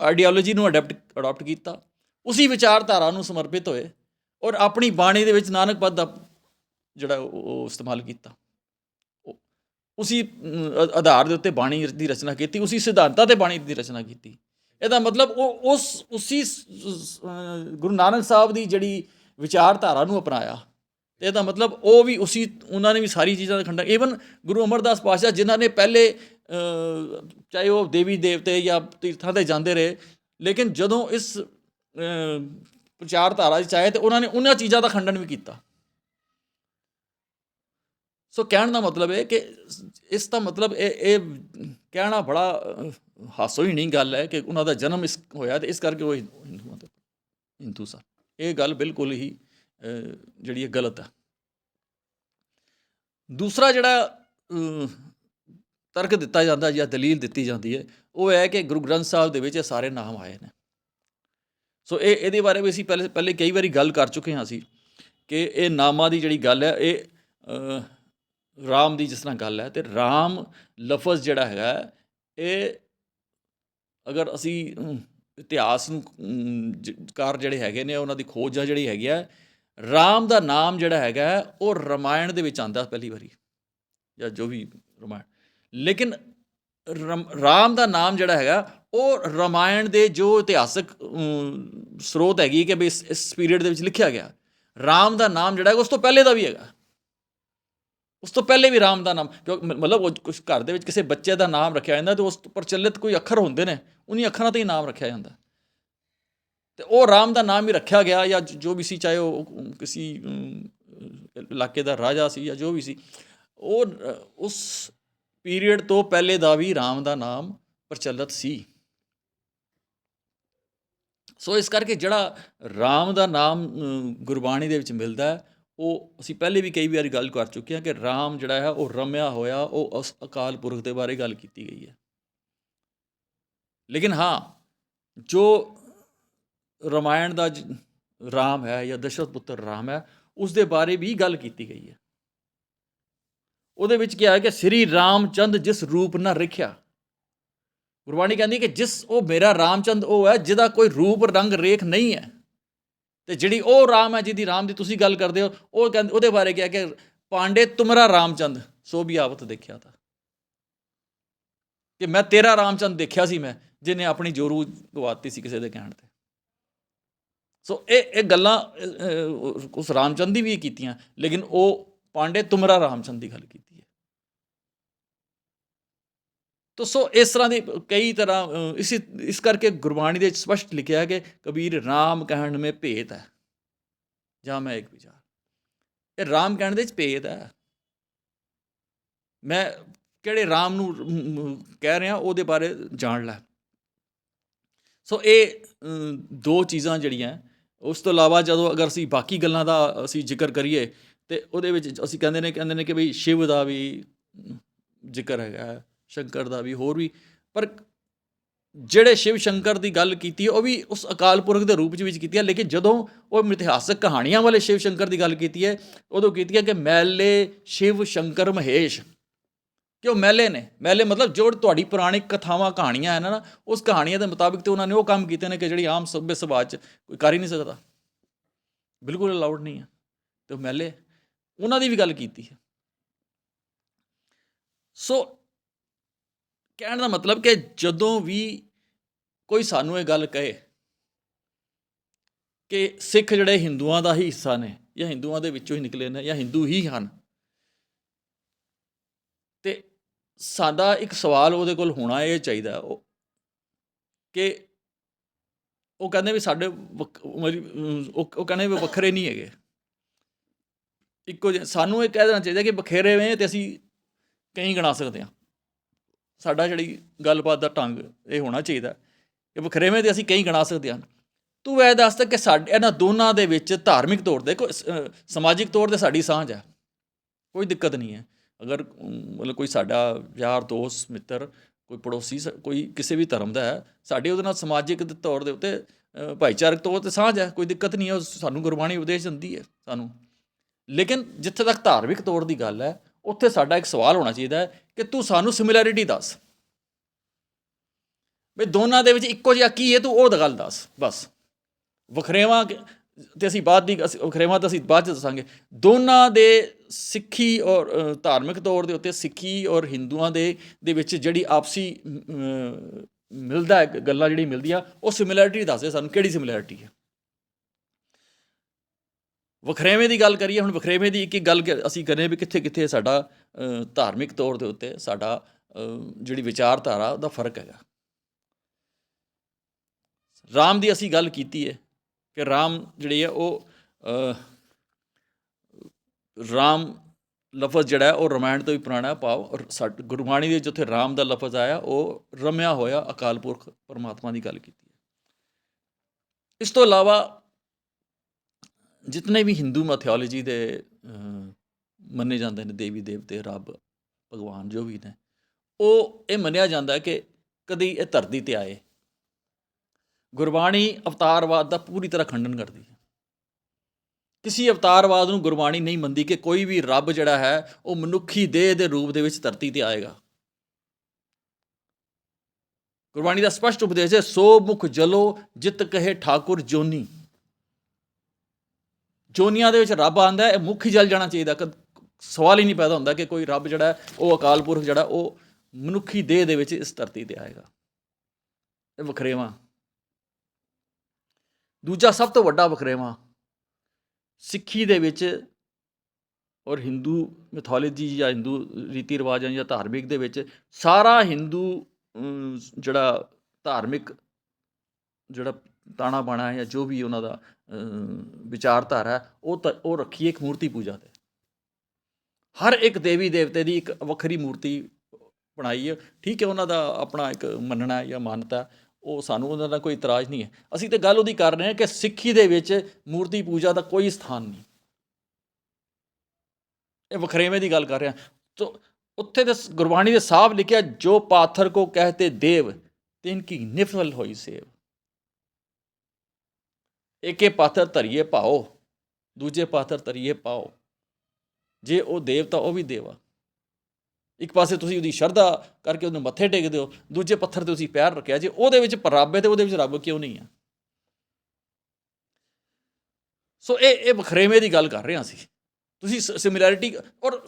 [SPEAKER 1] ਆਈਡੀਓਲੋਜੀ ਨੂੰ ਅਡਾਪਟ ਅਡਾਪਟ ਕੀਤਾ। ਉਸੇ ਵਿਚਾਰਧਾਰਾ ਨੂੰ ਸਮਰਪਿਤ ਹੋਏ। ਔਰ ਆਪਣੀ ਬਾਣੀ ਦੇ ਵਿੱਚ ਨਾਨਕ ਪਦ ਦਾ ਜਿਹੜਾ ਉਹ ਇਸਤੇਮਾਲ ਕੀਤਾ। ਉਹ- ਆਧਾਰ ਦੇ ਉੱਤੇ ਬਾਣੀ ਦੀ ਰਚਨਾ ਕੀਤੀ, ਉਸੀ ਸਿਧਾਂਤਾਂ ਤੇ ਬਾਣੀ ਦੀ ਰਚਨਾ ਕੀਤੀ। ਇਹਦਾ ਮਤਲਬ ਉਹ, ਉਸ, ਉਸੀ ਗੁਰੂ ਨਾਨਕ ਸਾਹਿਬ ਦੀ ਜਿਹੜੀ ਵਿਚਾਰਧਾਰਾ ਨੂੰ ਅਪਣਾਇਆ। ਤੇ ਇਹਦਾ ਮਤਲਬ ਉਹ ਵੀ ਉਸੀ, ਉਹਨਾਂ ਨੇ ਵੀ ਸਾਰੀ ਚੀਜ਼ਾਂ ਦਾ ਖੰਡਨ ਈਵਨ ਗੁਰੂ ਅਮਰਦਾਸ ਪਾਤਸ਼ਾਹ ਜਿਨ੍ਹਾਂ ਨੇ ਪਹਿਲੇ ਚਾਹੇ ਉਹ ਦੇਵੀ ਦੇਵਤੇ ਜਾਂ ਤੀਰਥਾਂ ਤੇ ਜਾਂਦੇ ਰਹੇ, ਲੇਕਿਨ ਜਦੋਂ ਇਸ ਅ, ਵਿਚਾਰਧਾਰਾ 'ਚ ਆਏ ਤੇ ਉਹਨਾਂ ਨੇ ਉਹਨਾਂ ਚੀਜ਼ਾਂ ਦਾ ਖੰਡਨ ਵੀ ਕੀਤਾ। ਸੋ ਕਹਿਣ ਦਾ ਮਤਲਬ ਹੈ ਕਿ ਇਸ ਦਾ ਮਤਲਬ ਇਹ ਇਹ ਕਹਿਣਾ ਬੜਾ ਅ, ਹਾਸੋ ਹੀ ਨਹੀਂ ਗੱਲ ਹੈ ਕਿ ਉਹਨਾਂ ਦਾ ਜਨਮ ਇਸ ਹੋਇਆ ਤੇ ਇਸ ਕਰਕੇ ਉਹ ਹਿੰਦੂਆਂ ਦੇ ਹਿੰਦੂ ਸਨ। ਇਹ ਗੱਲ ਬਿਲਕੁਲ ਹੀ ਜਿਹੜੀ ਹੈ ਗਲਤ ਹੈ। ਦੂਸਰਾ ਜਿਹੜਾ ਤਰਕ ਦਿੱਤਾ ਜਾਂਦਾ ਜਾਂ ਦਲੀਲ ਦਿੱਤੀ ਜਾਂਦੀ ਹੈ ਉਹ ਹੈ ਕਿ ਗੁਰੂ ਗ੍ਰੰਥ ਸਾਹਿਬ ਦੇ ਵਿੱਚ ਇਹ ਸਾਰੇ ਨਾਮ ਆਏ ਨੇ। ਸੋ ਇਹ, ਇਹਦੇ ਬਾਰੇ ਵੀ ਅਸੀਂ ਪਹਿਲੇ ਪਹਿਲੇ ਕਈ ਵਾਰੀ ਗੱਲ ਕਰ ਚੁੱਕੇ ਹਾਂ ਅਸੀਂ ਕਿ ਇਹ ਨਾਮਾਂ ਦੀ ਜਿਹੜੀ ਗੱਲ ਹੈ, ਇਹ ਰਾਮ ਦੀ ਜਿਸ ਤਰ੍ਹਾਂ ਗੱਲ ਹੈ, ਤੇ ਰਾਮ ਲਫ਼ਜ਼ ਜਿਹੜਾ ਹੈਗਾ, ਇਹ ਅਗਰ ਅਸੀਂ ਇਤਿਹਾਸ ਨੂੰ ਜ- ਕਾਰ ਜਿਹੜੇ ਹੈਗੇ ਨੇ, ਉਹਨਾਂ ਦੀ ਖੋਜ ਜਿਹੜੀ ਹੈਗੀ ਹੈ, ਰਾਮ ਦਾ ਨਾਮ ਜਿਹੜਾ ਹੈਗਾ, ਉਹ ਰਮਾਇਣ ਦੇ ਵਿੱਚ ਆਂਦਾ ਪਹਿਲੀ ਵਾਰੀ, ਜਾਂ ਜੋ ਵੀ ਰਮਾਇਣ। ਲੇਕਿਨ ਰਮ- ਰਾਮ ਦਾ ਨਾਮ ਜਿਹੜਾ ਹੈਗਾ ਉਹ ਰਮਾਇਣ ਦੇ ਜੋ ਇਤਿਹਾਸਕ ਸਰੋਤ ਹੈਗੀ ਕਿ ਬਈ ਇਸ ਪੀਰੀਅਡ ਦੇ ਵਿੱਚ ਲਿਖਿਆ ਗਿਆ। ਰਾਮ ਦਾ ਨਾਮ ਜਿਹੜਾ ਹੈਗਾ, ਉਸ ਤੋਂ ਪਹਿਲੇ ਦਾ ਵੀ ਹੈਗਾ। ਉਸ ਤੋਂ ਪਹਿਲੇ ਵੀ ਰਾਮ ਦਾ ਨਾਮ, ਕਿਉਂ ਮਤਲਬ ਉਹ ਕੁਝ ਘਰ ਦੇ ਵਿੱਚ ਕਿਸੇ ਬੱਚੇ ਦਾ ਨਾਮ ਰੱਖਿਆ ਜਾਂਦਾ ਤੇ ਉਸ ਤੋਂ ਪ੍ਰਚਲਿਤ ਕੋਈ ਅੱਖਰ ਹੁੰਦੇ ਨੇ, ਉਨੀ ਅੱਖਰਾਂ ਤੇ ਹੀ ਨਾਮ ਰੱਖਿਆ ਜਾਂਦਾ। ਤੇ ਉਹ ਰਾਮ ਦਾ ਨਾਮ ਹੀ ਰੱਖਿਆ ਗਿਆ, ਜਾਂ ਜੋ ਵੀ ਸੀ, ਚਾਹੇ ਉਹ ਕਿਸੇ ਇਲਾਕੇ ਦਾ ਰਾਜਾ ਸੀ ਜਾਂ ਜੋ ਵੀ ਸੀ, ਉਹ, ਉਸ ਪੀਰੀਅਡ ਤੋਂ ਪਹਿਲੇ ਦਾ ਵੀ ਰਾਮ ਦਾ ਨਾਮ ਪ੍ਰਚਲਿਤ ਸੀ। ਸੋ ਇਸ ਕਰਕੇ ਜਿਹੜਾ ਰਾਮ ਦਾ ਨਾਮ ਗੁਰਬਾਣੀ ਦੇ ਵਿੱਚ ਮਿਲਦਾ ਹੈ, ਉਹ ਅਸੀਂ ਪਹਿਲੇ ਵੀ ਕਈ ਵਾਰੀ ਗੱਲ ਕਰ ਚੁੱਕੇ ਹਾਂ ਕਿ ਰਾਮ ਜਿਹੜਾ ਹੈ, ਉਹ ਰਮਿਆ ਹੋਇਆ, ਉਹ ਉਸ ਅਕਾਲ ਪੁਰਖ ਦੇ ਬਾਰੇ ਗੱਲ ਕੀਤੀ ਗਈ ਹੈ। ਲੇਕਿਨ ਹਾਂ, ਜੋ ਰਮਾਇਣ ਦਾ ਰਾਮ ਹੈ ਜਾਂ ਦਸ਼ਰਥ ਪੁੱਤਰ ਰਾਮ ਹੈ, ਉਸ ਦੇ ਬਾਰੇ ਵੀ ਗੱਲ ਕੀਤੀ ਗਈ ਹੈ। ਉਹਦੇ ਵਿੱਚ ਕਿਹਾ ਹੈ ਕਿ ਸ੍ਰੀ ਰਾਮ ਚੰਦ ਜਿਸ ਰੂਪ ਨਾ ਰਖਿਆ ਗੁਰਬਾਣੀ ਕਹਿੰਦੀ ਕਿ ਜਿਸ ਉਹ ਮੇਰਾ ਰਾਮਚੰਦ ਉਹ ਹੈ ਜਿਹਦਾ ਕੋਈ ਰੂਪ ਰੰਗ ਰੇਖ ਨਹੀਂ ਹੈ। ਤੇ ਜਿਹੜੀ ਉਹ ਰਾਮ ਹੈ ਜਿਹਦੀ ਰਾਮ ਦੀ ਤੁਸੀਂ ਗੱਲ ਕਰਦੇ ਹੋ ਉਹ ਕਹਿੰਦੇ ਉਹਦੇ ਬਾਰੇ ਕਿਹਾ ਕਿ ਪਾਂਡੇ ਤੁਮਰਾ ਰਾਮਚੰਦ ਸੋ ਵੀ ਆਵਤ ਦੇਖਿਆ ਤਾ। ਕਿ ਮੈਂ ਤੇਰਾ ਰਾਮਚੰਦ ਦੇਖਿਆ ਸੀ ਮੈਂ ਜਿਹਨੇ ਆਪਣੀ ਜੋਰੂ ਗਵਾਤੀ ਸੀ ਕਿਸੇ ਦੇ ਕਹਿਣ ਤੇ। ਸੋ ਇਹ ਇਹ ਗੱਲਾਂ ਅ, ਅ, ਉਸ ਰਾਮਚੰਦ ਦੀ ਵੀ ਕੀਤੀਆਂ ਲੇਕਿਨ ਉਹ ਪਾਂਡੇ ਤੁਮਰਾ ਰਾਮਚੰਦ ਦੀ ਗੱਲ ਕੀਤੀ ਹੈ ਤੋ ਸੋ ਇਸ ਤਰ੍ਹਾਂ ਦੀ ਕਈ ਤਰ੍ਹਾਂ ਇਸ ਇਸ ਕਰਕੇ ਗੁਰਬਾਣੀ ਦੇ ਵਿੱਚ ਸਪਸ਼ਟ ਲਿਖਿਆ ਹੈ ਕਿ ਕਬੀਰ ਰਾਮ ਕਹਿਣ ਮੇ ਭੇਦ ਹੈ। ਜਾਂ ਮੈਂ ਇੱਕ ਵਿਚਾਰ। ਇਹ ਰਾਮ ਕਹਿਣ ਦੇ ਵਿੱਚ ਭੇਦ ਹੈ। ਮੈਂ ਕਿਹੜੇ ਰਾਮ ਨੂੰ ਕਹਿ ਰਿਹਾ, ਉਹਦੇ ਬਾਰੇ ਜਾਣ ਲੈ। ਸੋ ਇਹ ਦੋ ਚੀਜ਼ਾਂ ਜਿਹੜੀਆਂ, ਉਸ ਤੋਂ ਇਲਾਵਾ ਜਦੋਂ ਅਗਰ ਅਸੀਂ ਬਾਕੀ ਗੱਲਾਂ ਦਾ ਅਸੀਂ ਜ਼ਿਕਰ ਕਰੀਏ, ਤੇ ਉਹਦੇ ਵਿੱਚ ਅਸੀਂ ਕਹਿੰਦੇ ਨੇ ਕਹਿੰਦੇ ਨੇ ਕਿ ਭਈ ਸ਼ਿਵ ਦਾ ਵੀ ਜ਼ਿਕਰ ਹੈਗਾ। ਸ਼ੰਕਰ ਦਾ ਵੀ, ਹੋਰ ਵੀ। ਪਰ ਜਿਹੜੇ ਸ਼ਿਵ ਸ਼ੰਕਰ ਦੀ ਗੱਲ ਕੀਤੀ, ਉਹ ਵੀ ਉਸ ਅਕਾਲ ਪੁਰਖ ਦੇ ਰੂਪ ਚ ਵਿੱਚ ਕੀਤੀ ਹੈ ਲੇਕਿਨ ਜਦੋਂ ਉਹ ਇਤਿਹਾਸਕ ਕਹਾਣੀਆਂ ਵਾਲੇ ਸ਼ਿਵ ਸ਼ੰਕਰ ਦੀ ਗੱਲ ਕੀਤੀ ਹੈ, ਉਦੋਂ ਕੀਤੀ ਹੈ ਕਿ ਮੈਲੇ ਸ਼ਿਵ ਸ਼ੰਕਰ ਮਹੇਸ਼। ਕਿ ਉਹ ਮੈਲੇ ਨੇ। ਮੈਲੇ ਮਤਲਬ ਜੋ ਤੁਹਾਡੀ ਪੁਰਾਣੀ ਕਥਾਵਾਂ, ਕਹਾਣੀਆਂ ਹੈ ਨਾ ਉਸ ਕਹਾਣੀਆਂ ਦੇ ਮੁਤਾਬਿਕ ਤੇ ਉਹਨਾਂ ਨੇ ਉਹ ਕੰਮ ਕੀਤੇ ਨੇ ਕਿ ਜਿਹੜੀ ਆਮ ਸਭ्य ਸਮਾਜ ਚ ਕੋਈ ਕਰ ਹੀ ਨਹੀਂ ਸਕਦਾ। ਬਿਲਕੁਲ ਅਲਾਉਡ ਨਹੀਂ ਹੈ। ਤੇ ਉਹ ਮੈਲੇ, ਉਹਨਾਂ ਦੀ ਵੀ ਗੱਲ ਕੀਤੀ ਹੈ। ਸੋ ਕਹਿਣ ਦਾ ਮਤਲਬ ਕਿ ਜਦੋਂ ਵੀ ਕੋਈ ਸਾਨੂੰ ਇਹ ਗੱਲ ਕਹੇ ਕਿ ਸਿੱਖ ਜਿਹੜੇ ਹਿੰਦੂਆਂ ਦਾ ਹੀ ਹਿੱਸਾ ਨੇ ਜਾਂ ਹਿੰਦੂਆਂ ਦੇ ਵਿੱਚੋਂ ਹੀ ਨਿਕਲੇ ਨੇ ਜਾਂ ਹਿੰਦੂ ਹੀ ਹਨ, ਤੇ ਸਾਡਾ ਇੱਕ ਸਵਾਲ ਉਹਦੇ ਕੋਲ ਹੋਣਾ ਇਹ ਚਾਹੀਦਾ ਉਹ ਕਿ ਉਹ ਕਹਿੰਦੇ ਵੀ ਸਾਡੇ ਵੱਖ- ਉਹ ਕਹਿੰਦੇ ਵੀ ਵੱਖਰੇ ਨਹੀਂ ਹੈਗੇ। ਇੱਕੋ ਜਿਹੇ, ਸਾਨੂੰ ਇਹ ਕਹਿ ਦੇਣਾ ਚਾਹੀਦਾ ਕਿ ਬਖੇਰੇ ਵੇ ਤੇ ਅਸੀਂ ਕਈ ਗਣਾ ਸਕਦੇ ਹਾਂ। ਸਾਡਾ ਜਿਹੜੀ ਗੱਲਬਾਤ ਦਾ ਢੰਗ ਇਹ ਹੋਣਾ ਚਾਹੀਦਾ ਕਿ ਵਖਰੇਵੇਂ ਤੇ ਅਸੀਂ ਕਈ ਗਣਾ ਸਕਦੇ ਹਾਂ। ਤੂੰ ਇਹ ਦੱਸ ਕਿ ਸਾਡੇ ਇਹਨਾਂ ਦੋਨਾਂ ਦੇ ਵਿੱਚ ਧਾਰਮਿਕ ਤੌਰ ਤੇ ਕੋਈ ਸਮਾਜਿਕ ਤੌਰ ਤੇ ਸਾਡੀ ਸਾਂਝ ਹੈ। ਕੋਈ ਦਿੱਕਤ ਨਹੀਂ ਹੈ। ਅਗਰ ਮਤਲਬ ਕੋਈ ਸਾਡਾ ਯਾਰ, ਦੋਸਤ, ਮਿੱਤਰ, ਕੋਈ ਪੜੋਸੀ ਸ- ਕੋਈ ਕਿਸੇ ਵੀ ਧਰਮ ਦਾ ਹੈ, ਸਾਡੇ ਉਹਦੇ ਨਾਲ ਸਮਾਜਿਕ ਤੌਰ ਦੇ ਉੱਤੇ ਭਾਈਚਾਰਕ ਤੌਰ ਤੇ ਸਾਂਝ ਹੈ। ਕੋਈ ਦਿੱਕਤ ਨਹੀਂ ਹੈ। ਉਹ ਸਾਨੂੰ ਗੁਰਬਾਣੀ ਉਪਦੇਸ਼ ਦਿੰਦੀ ਹੈ ਸਾਨੂੰ। ਲੇਕਿਨ ਜਿੱਥੇ ਤੱਕ ਧਾਰਮਿਕ ਤੌਰ ਦੀ ਗੱਲ ਹੈ ਉੱਥੇ ਸਾਡਾ ਇੱਕ ਸਵਾਲ ਹੋਣਾ ਚਾਹੀਦਾ ਹੈ ਕਿ ਤੂੰ ਸਾਨੂੰ ਸਿਮਿਲੈਰਿਟੀ ਦੱਸ। ਵੀ ਦੋਨਾਂ ਦੇ ਵਿੱਚ ਇੱਕੋ ਜਿਹਾ ਕੀ ਹੈ? ਤੂੰ ਉਹ ਗੱਲ ਦੱਸ, ਬਸ। ਵਖਰੇਵਾਂ ਕਿ- ਤੇ ਅਸੀਂ ਬਾਅਦ ਦੀ ਅਸੀਂ ਵਖਰੇਵਾਂ ਤਾਂ ਅਸੀਂ ਬਾਅਦ ਚ ਦੱਸਾਂਗੇ। ਦੋਨਾਂ ਦੇ ਸਿੱਖੀ ਔਰ ਧਾਰਮਿਕ ਤੌਰ ਦੇ ਉੱਤੇ ਸਿੱਖੀ ਔਰ ਹਿੰਦੂਆਂ ਦੇ ਦੇ ਵਿੱਚ ਜਿਹੜੀ ਆਪਸੀ ਮਿਲਦਾ ਗੱਲਾਂ ਜਿਹੜੀ ਮਿਲਦੀਆਂ, ਉਹ ਸਿਮਿਲੈਰਿਟੀ ਦੱਸਦੇ ਸਾਨੂੰ ਕਿਹੜੀ ਸਿਮਿਲੈਰਿਟੀ ਹੈ। ਵਖਰੇਵੇਂ ਦੀ ਗੱਲ ਕਰੀਏ, ਹੁਣ ਵਖਰੇਵੇਂ ਦੀ ਇੱਕ ਇੱਕ ਗੱਲ ਅਸੀਂ ਕਰੇ ਵੀ ਕਿੱਥੇ ਕਿੱਥੇ ਸਾਡਾ ਧਾਰਮਿਕ ਤੌਰ ਦੇ ਉੱਤੇ ਸਾਡਾ ਜਿਹੜੀ ਵਿਚਾਰਧਾਰਾ, ਉਹਦਾ ਫ਼ਰਕ ਹੈਗਾ। ਰਾਮ ਦੀ ਅਸੀਂ ਗੱਲ ਕੀਤੀ ਹੈ ਕਿ ਰਾਮ ਜਿਹੜੀ ਹੈ ਉਹ ਰਾਮ ਲਫ਼ਜ਼ ਜਿਹੜਾ ਉਹ ਰਮਾਇਣ ਤੋਂ ਵੀ ਪੁਰਾਣਾ ਪਾਓ ਔਰ ਸਾਡ- ਗੁਰਬਾਣੀ ਦੇ ਜਿੱਥੇ ਰਾਮ ਦਾ ਲਫ਼ਜ਼ ਆਇਆ, ਉਹ ਰਮਿਆ ਹੋਇਆ ਅਕਾਲ ਪੁਰਖ ਪਰਮਾਤਮਾ ਦੀ ਗੱਲ ਕੀਤੀ ਹੈ। ਇਸ ਤੋਂ ਇਲਾਵਾ ਜਿਤਨੇ ਵੀ ਹਿੰਦੂ ਮੈਥੋਲੋਜੀ ਦੇ ਮੰਨੇ ਜਾਂਦੇ ਨੇ, ਦੇਵੀ ਦੇਵਤੇ, ਰੱਬ, ਭਗਵਾਨ, ਜੋ ਵੀ ਨੇ, ਉਹ ਇਹ ਮੰਨਿਆ ਜਾਂਦਾ ਕਿ ਕਦੀ ਇਹ ਧਰਤੀ ਤੇ ਆਏ। ਗੁਰਬਾਣੀ ਅਵਤਾਰਵਾਦ ਦਾ ਪੂਰੀ ਤਰ੍ਹਾਂ ਖੰਡਨ ਕਰਦੀ ਹੈ। ਕਿਸੇ ਅਵਤਾਰਵਾਦ ਨੂੰ ਗੁਰਬਾਣੀ ਨਹੀਂ ਮੰਨਦੀ ਕਿ ਕੋਈ ਵੀ ਰੱਬ ਜਿਹੜਾ ਹੈ, ਉਹ ਮਨੁੱਖੀ ਦੇਹ ਦੇ ਰੂਪ ਦੇ ਵਿੱਚ ਧਰਤੀ ਤੇ ਆਏਗਾ। ਗੁਰਬਾਣੀ ਦਾ ਸਪਸ਼ਟ ਉਪਦੇਸ਼ ਹੈ, ਸੋ ਮੁਖ ਜਲੋ ਜਿਤ ਕਹੇ ਠਾਕੁਰ ਜੋਨੀ। ਜੋਨੀਆਂ ਦੇ ਵਿੱਚ ਰੱਬ ਆਂਦਾ ਇਹ ਮੁੱਖ ਹੀ ਜਲ ਜਾਣਾ ਚਾਹੀਦਾ। ਕਦ ਸਵਾਲ ਹੀ ਨਹੀਂ ਪੈਦਾ ਹੁੰਦਾ ਕਿ ਕੋਈ ਰੱਬ ਜਿਹੜਾ ਉਹ ਅਕਾਲ ਪੁਰਖ ਜਿਹੜਾ, ਉਹ ਮਨੁੱਖੀ ਦੇਹ ਦੇ ਵਿੱਚ ਇਸ ਧਰਤੀ ਤੇ ਆਏਗਾ। ਇਹ ਵਖਰੇਵਾਂ। ਦੂਜਾ ਸਭ ਤੋਂ ਵੱਡਾ ਵਖਰੇਵਾਂ, ਸਿੱਖੀ ਦੇ ਵਿੱਚ ਔਰ ਹਿੰਦੂ ਮਿਥੋਲੋਜੀ ਜਾਂ ਹਿੰਦੂ ਰੀਤੀ ਰਿਵਾਜਾਂ ਜਾਂ ਧਾਰਮਿਕ ਦੇ ਵਿੱਚ ਸਾਰਾ ਹਿੰਦੂ ਜਿਹੜਾ ਧਾਰਮਿਕ ਜਿਹੜਾ ਤਾਣਾ ਬਾਣਾ ਜਾਂ ਜੋ ਵੀ ਉਹਨਾਂ ਦਾ ਵਿਚਾਰਧਾਰਾ ਹੈ ਉਹ ਤਾਂ ਉਹ ਰੱਖੀਏ ਇੱਕ ਮੂਰਤੀ ਪੂਜਾ ਤੇ। ਹਰ ਇੱਕ ਦੇਵੀ ਦੇਵਤੇ ਦੀ ਇੱਕ ਵੱਖਰੀ ਮੂਰਤੀ ਬਣਾਈ ਹੈ। ਠੀਕ ਹੈ ਉਹਨਾਂ ਦਾ ਆਪਣਾ ਇੱਕ ਮੰਨਣਾ ਜਾਂ ਮਾਨਤਾ ਹੈ, ਉਹ ਸਾਨੂੰ ਉਹਨਾਂ ਦਾ ਕੋਈ ਇਤਰਾਜ਼ ਨਹੀਂ ਹੈ। ਅਸੀਂ ਤੇ ਗੱਲ ਉਹਦੀ ਕਰ ਰਹੇ ਹਾਂ ਕਿ ਸਿੱਖੀ ਦੇ ਵਿੱਚ ਮੂਰਤੀ ਪੂਜਾ ਦਾ ਕੋਈ ਸਥਾਨ ਨਹੀਂ। ਇਹ ਵਖਰੇਵੇਂ ਦੀ ਗੱਲ ਕਰ ਰਿਹਾ। ਤੋ ਉੱਥੇ ਤੇ ਗੁਰਬਾਣੀ ਦੇ ਸਾਹਿਬ ਲਿਖਿਆ ਜੋ ਪਾਥਰ ਕੋ ਕਹਤੇ ਦੇਵ ਤਿਨ ਕੀ ਨਿਫਲ ਹੋਈ ਸੇਵ। ਏਕੇ ਪਾਥਰ ਧਰੀਏ ਪਾਓ ਦੂਜੇ ਪਾਥਰ ਧਰੀਏ ਪਾਓ ਜੇ ਉਹ ਦੇਵਤਾ ਉਹ ਵੀ ਦੇਵਾ ਇੱਕ ਪਾਸੇ ਤੁਸੀਂ ਉਹਦੀ ਸ਼ਰਧਾ ਕਰਕੇ ਉਹਨੂੰ ਮੱਥੇ ਟੇਕਦੇ ਹੋ ਦੂਜੇ ਪੱਥਰ ਤੇ ਤੁਸੀਂ ਪੈਰ ਰੱਖਿਆ ਜੇ ਉਹਦੇ ਵਿੱਚ ਰੱਬ ਹੈ ਤੇ ਉਹਦੇ ਵਿੱਚ ਰੱਬ ਕਿਉਂ ਨਹੀਂ ਆ ਸੋ ਇਹ ਇਹ ਵਖਰੇਵੇਂ ਦੀ ਗੱਲ ਕਰ ਰਹੇ ਹਾਂ ਅਸੀਂ ਤੁਸੀਂ ਸਿਮਿਲੈਰਿਟੀ ਔਰ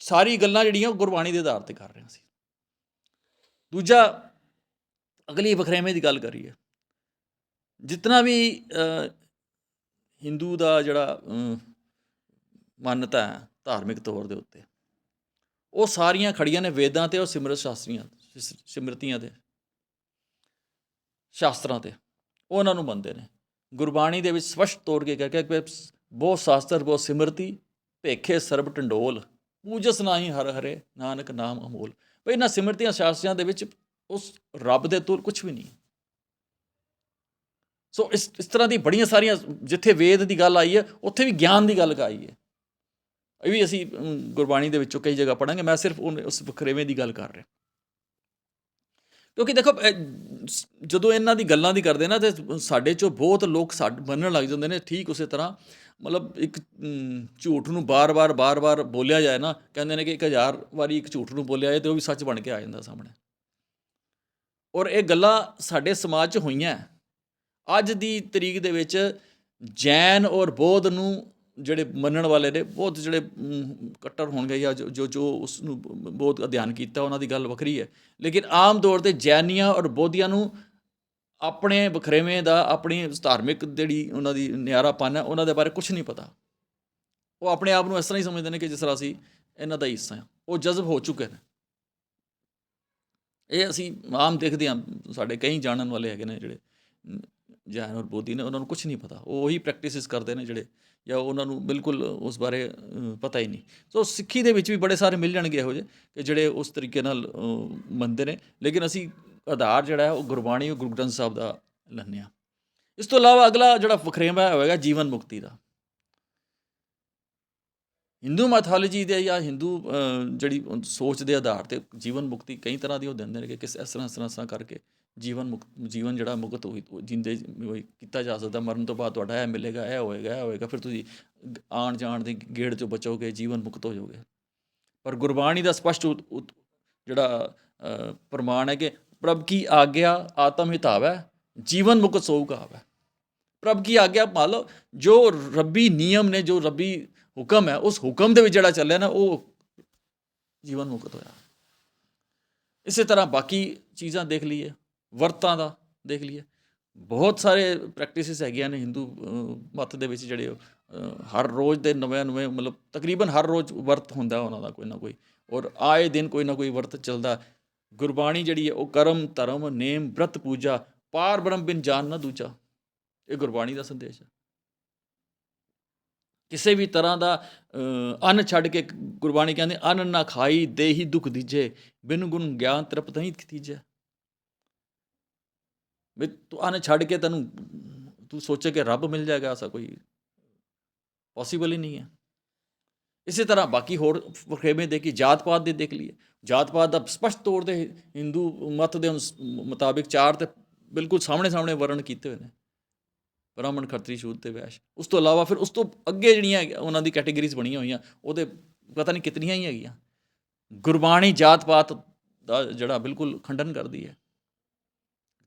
[SPEAKER 1] ਸਾਰੀ ਗੱਲਾਂ ਜਿਹੜੀਆਂ ਉਹ ਗੁਰਬਾਣੀ ਦੇ ਆਧਾਰ ਤੇ ਕਰ ਰਹੇ ਹਾਂ ਅਸੀਂ ਦੂਜਾ ਅਗਲੀ ਵਖਰੇਵੇਂ ਦੀ ਗੱਲ ਕਰੀਏ ਜਿਤਨਾ ਵੀ ਹਿੰਦੂ ਦਾ ਜਿਹੜਾ ਮਾਨਤਾ ਹੈ ਧਾਰਮਿਕ ਤੌਰ ਦੇ ਉੱਤੇ, ਉਹ ਸਾਰੀਆਂ ਖੜੀਆਂ ਨੇ ਵੇਦਾਂ ਤੇ ਔਰ ਸਿਮਰਤ ਸ਼ਾਸਤਰੀਆਂ ਸਿਮਰਤੀਆਂ ਤੇ ਸ਼ਾਸਤਰਾਂ ਤੇ, ਉਹ ਉਹਨਾਂ ਨੂੰ ਮੰਨਦੇ ਨੇ। ਗੁਰਬਾਣੀ ਦੇ ਵਿੱਚ ਸਪਸ਼ਟ ਤੌਰ ਕੇ ਕਹਿ ਕੇ ਬਹੁਤ ਸ਼ਾਸਤਰ, ਬਹੁਤ ਸਿਮਰਤੀ, ਭੇਖੇ ਸਰਬ ਟੰਡੋਲ ਪੂਜਸ ਨਾਹੀ ਹਰ ਹਰੇ, ਨਾਨਕ ਨਾਮ ਅਮੋਲ। ਬਈ ਇਹਨਾਂ ਸਿਮਰਤੀਆਂ, ਸ਼ਾਸਤਰੀਆਂ ਦੇ ਵਿੱਚ ਉਸ ਰੱਬ ਦੇ ਤੁਰ ਕੁਝ ਵੀ ਨਹੀਂ ਸੋ ਇਸ ਇਸ ਤਰ੍ਹਾਂ ਦੀ ਬੜੀਆਂ ਸਾਰੀਆਂ ਜਿੱਥੇ ਵੇਦ ਦੀ ਗੱਲ ਆਈ ਹੈ ਉੱਥੇ ਵੀ ਗਿਆਨ ਦੀ ਗੱਲ ਆਈ ਹੈ ਇਹ ਵੀ ਅਸੀਂ ਗੁਰਬਾਣੀ ਦੇ ਵਿੱਚੋਂ ਕਈ ਜਗ੍ਹਾ ਪੜਾਂਗੇ ਮੈਂ ਸਿਰਫ ਉਹਨੇ- ਉਸ ਵਖਰੇਵੇਂ ਦੀ ਗੱਲ ਕਰ ਰਿਹਾ ਕਿਉਂਕਿ ਦੇਖੋ ਜਦੋਂ ਇਹਨਾਂ ਦੀ ਗੱਲਾਂ ਦੀ ਕਰਦੇ ਨਾ ਤੇ ਸਾਡੇ ਚੋਂ ਬਹੁਤ ਲੋਕ ਸਾਡ ਮੰਨਣ ਲੱਗ ਜਾਂਦੇ ਨੇ ਠੀਕ ਉਸੇ ਤਰ੍ਹਾਂ ਮਤਲਬ ਇੱਕ ਝੂਠ ਨੂੰ ਬਾਰ-ਬਾਰ ਬਾਰ-ਬਾਰ ਬੋਲਿਆ ਜਾਏ ਨਾ ਕਹਿੰਦੇ ਨੇ ਕਿ 1000 ਵਾਰੀ ਇੱਕ ਝੂਠ ਨੂੰ ਬੋਲਿਆ ਜਾਏ ਤੇ ਉਹ ਵੀ ਸੱਚ ਬਣ ਕੇ ਆ ਜਾਂਦਾ ਸਾਹਮਣੇ ਔਰ ਇਹ ਗੱਲਾਂ ਸਾਡੇ ਸਮਾਜ 'ਚ ਹੋਈਆਂ ਅੱਜ ਦੀ ਤਰੀਕ ਦੇ ਵਿੱਚ ਜੈਨ ਔਰ ਬੋਧ ਨੂੰ ਜਿਹੜੇ ਮੰਨਣ ਵਾਲੇ ਨੇ ਬਹੁਤ ਜਿਹੜੇ ਅਮ, ਕੱਟੜ ਹੋਣਗੇ ਜਾਂ ਜੋ ਜੋ- ਉਸ ਨੂੰ ਬਹੁਤ ਅਧਿਐਨ ਕੀਤਾ ਉਹਨਾਂ ਦੀ ਗੱਲ ਵੱਖਰੀ ਹੈ। ਲੇਕਿਨ ਆਮ ਤੌਰ ਤੇ ਜੈਨੀਆਂ ਔਰ ਬੋਧੀਆਂ ਨੂੰ ਆਪਣੇ ਵਖਰੇਵੇਂ ਦਾ ਆਪਣੀ ਧਾਰਮਿਕ ਜਿਹੜੀ ਉਹਨਾਂ ਦੀ ਨਿਆਰਾਪਨ ਹੈ ਉਹਨਾਂ ਦੇ ਬਾਰੇ ਕੁਝ ਨਹੀਂ ਪਤਾ। ਉਹ ਆਪਣੇ ਆਪ ਨੂੰ ਇਸ ਤਰ੍ਹਾਂ ਹੀ ਸਮਝਦੇ ਨੇ ਕਿ ਜਿਸ ਤਰ੍ਹਾਂ ਅਸੀਂ ਇਹਨਾਂ ਦਾ ਹੀ ਹਿੱਸਾ ਹਾਂ। ਉਹ ਜਜ਼ਬ ਹੋ ਚੁੱਕੇ ਨੇ। ਇਹ ਅਸੀਂ ਆਮ ਦੇਖਦੇ ਹਾਂ ਸਾਡੇ ਕਈ ਜਾਣਨ ਵਾਲੇ ਹੈਗੇ ਨੇ ਜਿਹੜੇ। ਜੈਨ ਔਰ ਬੋਧੀ ਨੇ ਉਹਨਾਂ ਨੂੰ ਕੁਝ ਨਹੀਂ ਪਤਾ। ਉਹ ਉਹੀ ਪ੍ਰੈਕਟਿਸਿਸ ਕਰਦੇ ਨੇ ਜਿਹੜੇ, ਜਾਂ ਉਹਨਾਂ ਨੂੰ ਬਿਲਕੁਲ ਉਸ ਬਾਰੇ ਪਤਾ ਹੀ ਨਹੀਂ। ਸੋ ਸਿੱਖੀ ਦੇ ਵਿੱਚ ਵੀ ਬੜੇ ਸਾਰੇ ਮਿਲ ਜਾਣਗੇ ਇਹੋ ਜਿਹੇ ਕਿ ਜਿਹੜੇ ਉਸ ਤਰੀਕੇ ਨਾਲ ਮੰਨਦੇ ਨੇ। ਲੇਕਿਨ ਅਸੀਂ ਆਧਾਰ ਜਿਹੜਾ ਹੈ, ਉਹ ਗੁਰਬਾਣੀ ਔਰ ਗੁਰੂ ਗ੍ਰੰਥ ਸਾਹਿਬ ਦਾ ਲੈਂਦੇ ਹਾਂ। ਇਸ ਤੋਂ ਇਲਾਵਾ ਅਗਲਾ ਜਿਹੜਾ ਵਖਰੇਵਾ ਹੋਵੇਗਾ ਜੀਵਨ ਮੁਕਤੀ ਦਾ। ਹਿੰਦੂ ਮੈਥੋਲੋਜੀ ਦੇ ਜਾਂ ਹਿੰਦੂ ਜਿਹੜੀ ਸੋਚ ਦੇ ਆਧਾਰ ਤੇ ਜੀਵਨ ਮੁਕਤੀ ਕਈ ਤਰ੍ਹਾਂ ਦੀ ਉਹ ਦਿੰਦੇ ਨੇ ਕਿ ਕਿਸ ਇਸ ਤਰ੍ਹਾਂ ਇਸ ਤਰ੍ਹਾਂ ਇਸ ਤਰ੍ਹਾਂ ਕਰਕੇ ਜੀਵਨ ਮੁਕਤ ਜੀਵਨ ਜਿਹੜਾ ਮੁਕਤ ਹੋਈ ਜਿੰਦੇ ਕੀਤਾ ਜਾ ਸਕਦਾ, ਮਰਨ ਤੋਂ ਬਾਅਦ ਤੁਹਾਡਾ ਇਹ ਮਿਲੇਗਾ, ਇਹ ਹੋਏਗਾ ਇਹ ਹੋਏਗਾ, ਫਿਰ ਤੁਸੀਂ ਗ- ਆਉਣ ਜਾਣ ਦੇ ਗੇੜ ਚੋਂ ਬਚੋਗੇ, ਜੀਵਨ ਮੁਕਤ ਹੋ ਜਾਓਗੇ। ਪਰ ਗੁਰਬਾਣੀ ਦਾ ਸਪਸ਼ਟ ਉਤ- ਜਿਹੜਾ ਪ੍ਰਮਾਣ ਹੈ ਕਿ ਪ੍ਰਭ ਕੀ ਆਗਿਆ ਆਤਮ ਹਿਤਾਵ ਹੈ ਜੀਵਨ ਮੁਕਤ ਸੋਉ ਕਹਾਵੈ ਪ੍ਰਭ ਕੀ ਆਗਿਆ ਮੰਨ ਲਓ, ਜੋ ਰੱਬੀ ਨਿਯਮ ਨੇ, ਜੋ ਰੱਬੀ ਹੁਕਮ ਹੈ, ਉਸ ਹੁਕਮ ਦੇ ਵਿੱਚ ਜਿਹੜਾ ਚੱਲਿਆ ਨਾ, ਉਹ ਜੀਵਨ ਮੁਕਤ ਹੋਇਆ। ਇਸੇ ਤਰ੍ਹਾਂ ਬਾਕੀ ਚੀਜ਼ਾਂ ਦੇਖ ਲਈਏ। ਵਰਤਾਂ ਦਾ ਦੇਖ ਲਈਏ। ਬਹੁਤ ਸਾਰੇ ਪ੍ਰੈਕਟਿਸਿਸ ਹੈਗੀਆਂ ਨੇ ਹਿੰਦੂ ਅ, ਮੱਤ ਦੇ ਵਿੱਚ ਜਿਹੜੇ ਹਰ ਰੋਜ਼ ਦੇ ਨਵੇਂ ਨਵੇਂ ਮਤਲਬ ਤਕਰੀਬਨ ਹਰ ਰੋਜ਼ ਵਰਤ ਹੁੰਦਾ ਉਹਨਾਂ ਦਾ ਕੋਈ ਨਾ ਕੋਈ। ਔਰ ਆਏ ਦਿਨ ਕੋਈ ਨਾ ਕੋਈ ਵਰਤ ਚੱਲਦਾ। ਗੁਰਬਾਣੀ ਜਿਹੜੀ ਹੈ ਉਹ ਕਰਮ ਧਰਮ ਨੇਮ ਬ੍ਰਤ ਪੂਜਾ ਪਾਰ ਬ੍ਰਹਮ ਬਿਨ ਜਾਨ ਨਾ ਦੂਜਾ। ਇਹ ਗੁਰਬਾਣੀ ਦਾ ਸੰਦੇਸ਼ ਹੈ। ਕਿਸੇ ਵੀ ਤਰ੍ਹਾਂ ਦਾ ਅੰਨ ਛੱਡ ਕੇ ਗੁਰਬਾਣੀ ਕਹਿੰਦੇ ਅੰਨ ਨਾ ਖਾਈ ਦੇਹੀ ਦੁਖ ਦੀਜੇ ਬਿਨ ਗੁਣ ਗਿਆਨ ਤ੍ਰਿਪਤ ਨਹੀਂ ਕੀਜੇ ਵੀ ਤੂੰ ਅੰਨ ਛੱਡ ਕੇ ਤੈਨੂੰ ਤੂੰ ਸੋਚੇ ਕਿ ਰੱਬ ਮਿਲ ਜਾਏਗਾ ਐਸਾ ਕੋਈ ਪੋਸੀਬਲ ਹੀ ਨਹੀਂ ਹੈ। ਇਸੇ ਤਰ੍ਹਾਂ ਬਾਕੀ ਹੋਰ ਵਖਰੇਵੇਂ ਦੇ ਕਿ ਜਾਤ ਪਾਤ ਦੇ ਦੇਖ ਲਈਏ। ਜਾਤ ਪਾਤ ਦਾ ਸਪਸ਼ਟ ਤੌਰ ਤੇ ਹਿੰਦੂ ਮਤ ਦੇ ਮੁਤਾਬਿਕ ਚਾਰ ਤੇ ਬਿਲਕੁਲ ਸਾਹਮਣੇ ਸਾਹਮਣੇ ਵਰਣ ਕੀਤੇ ਹੋਏ ਨੇ। ਬ੍ਰਾਹਮਣ ਖੱਤਰੀ ਸ਼ੂਦ ਤੇ ਵੈਸ਼। ਉਸ ਤੋਂ ਇਲਾਵਾ ਫਿਰ ਉਸ ਤੋਂ ਅੱਗੇ ਜਿਹੜੀਆਂ ਉਹਨਾਂ ਦੀ ਕੈਟੇਗਰੀਜ਼ ਬਣੀਆਂ ਹੋਈਆਂ ਉਹਦੇ ਪਤਾ ਨਹੀਂ ਕਿਤਨੀਆਂ ਹੀ ਹੈਗੀਆਂ। ਗੁਰਬਾਣੀ ਜਾਤ ਪਾਤ ਦਾ ਜਿਹੜਾ ਬਿਲਕੁਲ ਖੰਡਨ ਕਰਦੀ ਹੈ।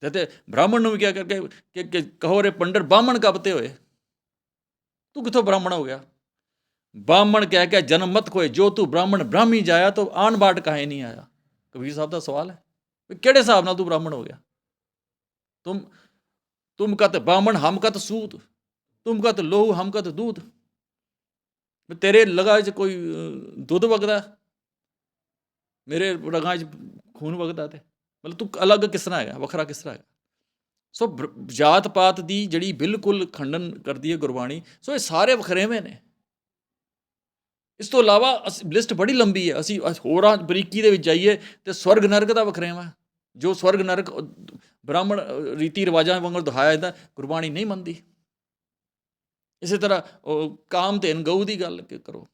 [SPEAKER 1] ਤੇ ਬ੍ਰਾਹਮਣ ਨੂੰ ਵੀ ਕਿਹਾ ਕਰਕੇ ਕਿ ਕਿ ਕਹੋ ਰੇ ਪੰਡਰ ਬਾਹਮਣ ਕਬਤੇ ਹੋਏ? ਤੂੰ ਕਿਥੋਂ ਬ੍ਰਾਹਮਣ ਹੋ ਗਿਆ? ਬਾਹਮਣ ਕਹਿ ਕੇ ਜਨਮ ਮਤ ਕੋਏ ਜੋ ਤੂੰ ਬ੍ਰਾਹਮਣ ਬ੍ਰਾਹਮੀ ਜਾਇਆ ਤਾਂ ਆਣ ਬਾਟ ਕਾਹੇ ਨਹੀਂ ਆਇਆ। ਕਬੀਰ ਸਾਹਿਬ ਦਾ ਸਵਾਲ ਹੈ ਵੀ ਕਿਹੜੇ ਹਿਸਾਬ ਨਾਲ ਤੂੰ ਬ੍ਰਾਹਮਣ ਹੋ ਗਿਆ? ਤੁਮ ਤੁਮ ਕਤ ਬਾਹਮਣ, ਹਮ ਕਤ ਸੂਤ, ਤੁਮ ਕਤ ਲੋਹੂ, ਹਮ ਕਤ ਦੂਧ ਵੀ ਤੇਰੇ ਲਗਾ 'ਚ ਕੋਈ ਦੁੱਧ ਵਗਦਾ? ਮੇਰੇ ਰਗਾਂ 'ਚ ਖੂਨ ਵਗਦਾ ਤੇ। ਮਤਲਬ ਤੂੰ ਅਲੱਗ ਕਿਸ ਤਰ੍ਹਾਂ ਹੈਗਾ, ਵੱਖਰਾ ਕਿਸ ਤਰ੍ਹਾਂ ਹੈਗਾ? ਸੋ ਬਰ- ਜਾਤ ਪਾਤ ਦੀ ਜਿਹੜੀ ਬਿਲਕੁਲ ਖੰਡਨ ਕਰਦੀ ਹੈ ਗੁਰਬਾਣੀ ਸੋ ਇਹ ਸਾਰੇ ਵਖਰੇਵੇਂ ਨੇ। ਇਸ ਤੋਂ ਇਲਾਵਾ ਲਿਸਟ ਬੜੀ ਲੰਬੀ ਹੈ, ਅਸੀਂ ਹੋਰਾਂ ਬਰੀਕੀ ਦੇ ਵਿੱਚ ਜਾਈਏ ਤੇ ਸਵਰਗ ਨਰਕ ਦਾ ਵਖਰੇਵਾ ਜੋ ਸਵਰਗ ਨਰਕ ਬ੍ਰਾਹਮਣ ਰੀਤੀ ਰਿਵਾਜਾਂ ਵਾਂਗਰ ਦਿਖਾਇਆ ਜਾਂਦਾ, ਗੁਰਬਾਣੀ ਨਹੀਂ ਮੰਨਦੀ। ਇਸੇ ਤਰ੍ਹਾਂ, ਉਹ, ਕਾਮ ਤੇ ਗਊ ਦੀ ਗੱਲ ਕਰੋ।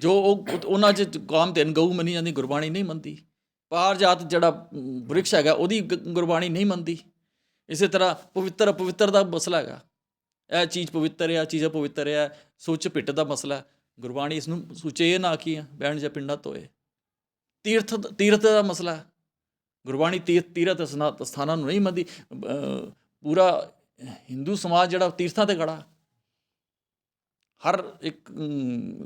[SPEAKER 1] ਜੋ ਉਹ ਉਹਨਾਂ ਚ ਕੌਮ ਤੇ ਗਊ ਮੰਨੀ ਜਾਂਦੀ, ਗੁਰਬਾਣੀ ਨਹੀਂ ਮੰਨਦੀ। ਪਾਰ ਜਾਤ ਜਿਹੜਾ ਬ੍ਰਿਕਸ਼ ਹੈਗਾ, ਉਹਦੀ ਗ- ਗੁਰਬਾਣੀ ਨਹੀਂ ਮੰਨਦੀ। ਇਸੇ ਤਰ੍ਹਾਂ ਪਵਿੱਤਰ ਅਪਵਿੱਤਰ ਦਾ ਮਸਲਾ ਹੈਗਾ। ਇਹ ਚੀਜ਼ ਪਵਿੱਤਰ ਹੈ ਇਹ ਚੀਜ਼ ਅਪਵਿੱਤਰ ਹੈ ਸੁੱਚ ਪਿੱਟ ਦਾ ਮਸਲਾ। ਗੁਰਬਾਣੀ ਇਸ ਨੂੰ ਸੁਚੇ ਨਾ ਕੀ ਬੈਣ ਜਾਂ ਪਿੰਡਾਂ ਤੋਏ ਤੀਰਥ ਤੀਰਥ ਦਾ ਮਸਲਾ। ਗੁਰਬਾਣੀ ਤੀਰਥ ਤੀਰਥ ਸਨਾ- ਸਥਾਨਾਂ ਨੂੰ ਨਹੀਂ ਮੰਨਦੀ। ਪੂਰਾ ਹਿੰਦੂ ਸਮਾਜ ਜਿਹੜਾ ਤੀਰਥਾਂ ਤੇ ਖੜਾ। ਹਰ ਇੱਕ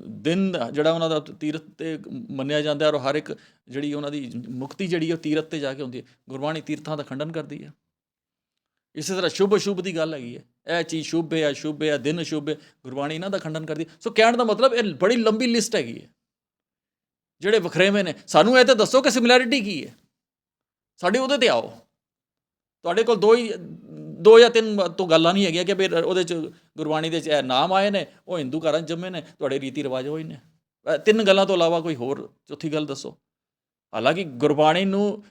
[SPEAKER 1] ਦਿਨ ਦਾ ਜਿਹੜਾ ਉਹਨਾਂ ਦਾ ਤੀਰਥ ਤੇ ਮੰਨਿਆ ਜਾਂਦਾ ਔਰ ਹਰ ਇੱਕ ਜਿਹੜੀ ਉਹਨਾਂ ਦੀ ਮੁਕਤੀ ਜਿਹੜੀ ਹੈ ਉਹ ਤੀਰਥ ਤੇ ਜਾ ਕੇ ਹੁੰਦੀ ਹੈ। ਗੁਰਬਾਣੀ ਤੀਰਥਾਂ ਦਾ ਖੰਡਨ ਕਰਦੀ ਹੈ। ਇਸੇ ਤਰ੍ਹਾਂ ਸ਼ੁਭ ਅਸ਼ੁਭ ਦੀ ਗੱਲ ਹੈਗੀ ਹੈ। ਇਹ ਚੀਜ਼ ਸ਼ੁਭ ਹੈ, ਅਸ਼ੁਭ ਹੈ, ਦਿਨ ਅਸ਼ੁਭ ਹੈ, ਗੁਰਬਾਣੀ ਇਹਨਾਂ ਦਾ ਖੰਡਨ ਕਰਦੀ ਹੈ। ਸੋ ਕਹਿਣ ਦਾ ਮਤਲਬ ਇਹ ਬੜੀ ਲੰਬੀ ਲਿਸਟ ਹੈਗੀ ਹੈ। ਜਿਹੜੇ ਵਖਰੇਵੇਂ ਨੇ, ਸਾਨੂੰ ਇਹ ਤਾਂ ਦੱਸੋ ਕਿ ਸਿਮਿਲੈਰਿਟੀ ਕੀ ਹੈ? ਸਾਡੇ ਉਹਦੇ ਤੇ ਆਓ। ਤੁਹਾਡੇ ਕੋਲ ਦੋ ਹੀ ਦੋ ਜਾਂ ਤਿੰਨ ਤੋਂ ਗੱਲਾਂ ਨਹੀਂ ਹੈਗੀਆਂ ਕਿ ਵੀ ਉਹਦੇ ਚ ਗੁਰਬਾਣੀ ਦੇ ਚ ਇਹ ਨਾਮ ਆਏ ਨੇ, ਉਹ ਹਿੰਦੂ ਘਰਾਂ ਜੰਮੇ ਨੇ, ਤੁਹਾਡੇ ਰੀਤੀ ਰਿਵਾਜ ਹੋਈ ਨੇ। ਤਿੰਨ ਗੱਲਾਂ ਤੋਂ ਇਲਾਵਾ ਕੋਈ ਹੋਰ ਚੌਥੀ ਗੱਲ ਦੱਸੋ? ਹਾਲਾਂਕਿ ਗੁਰਬਾਣੀ ਨੂੰ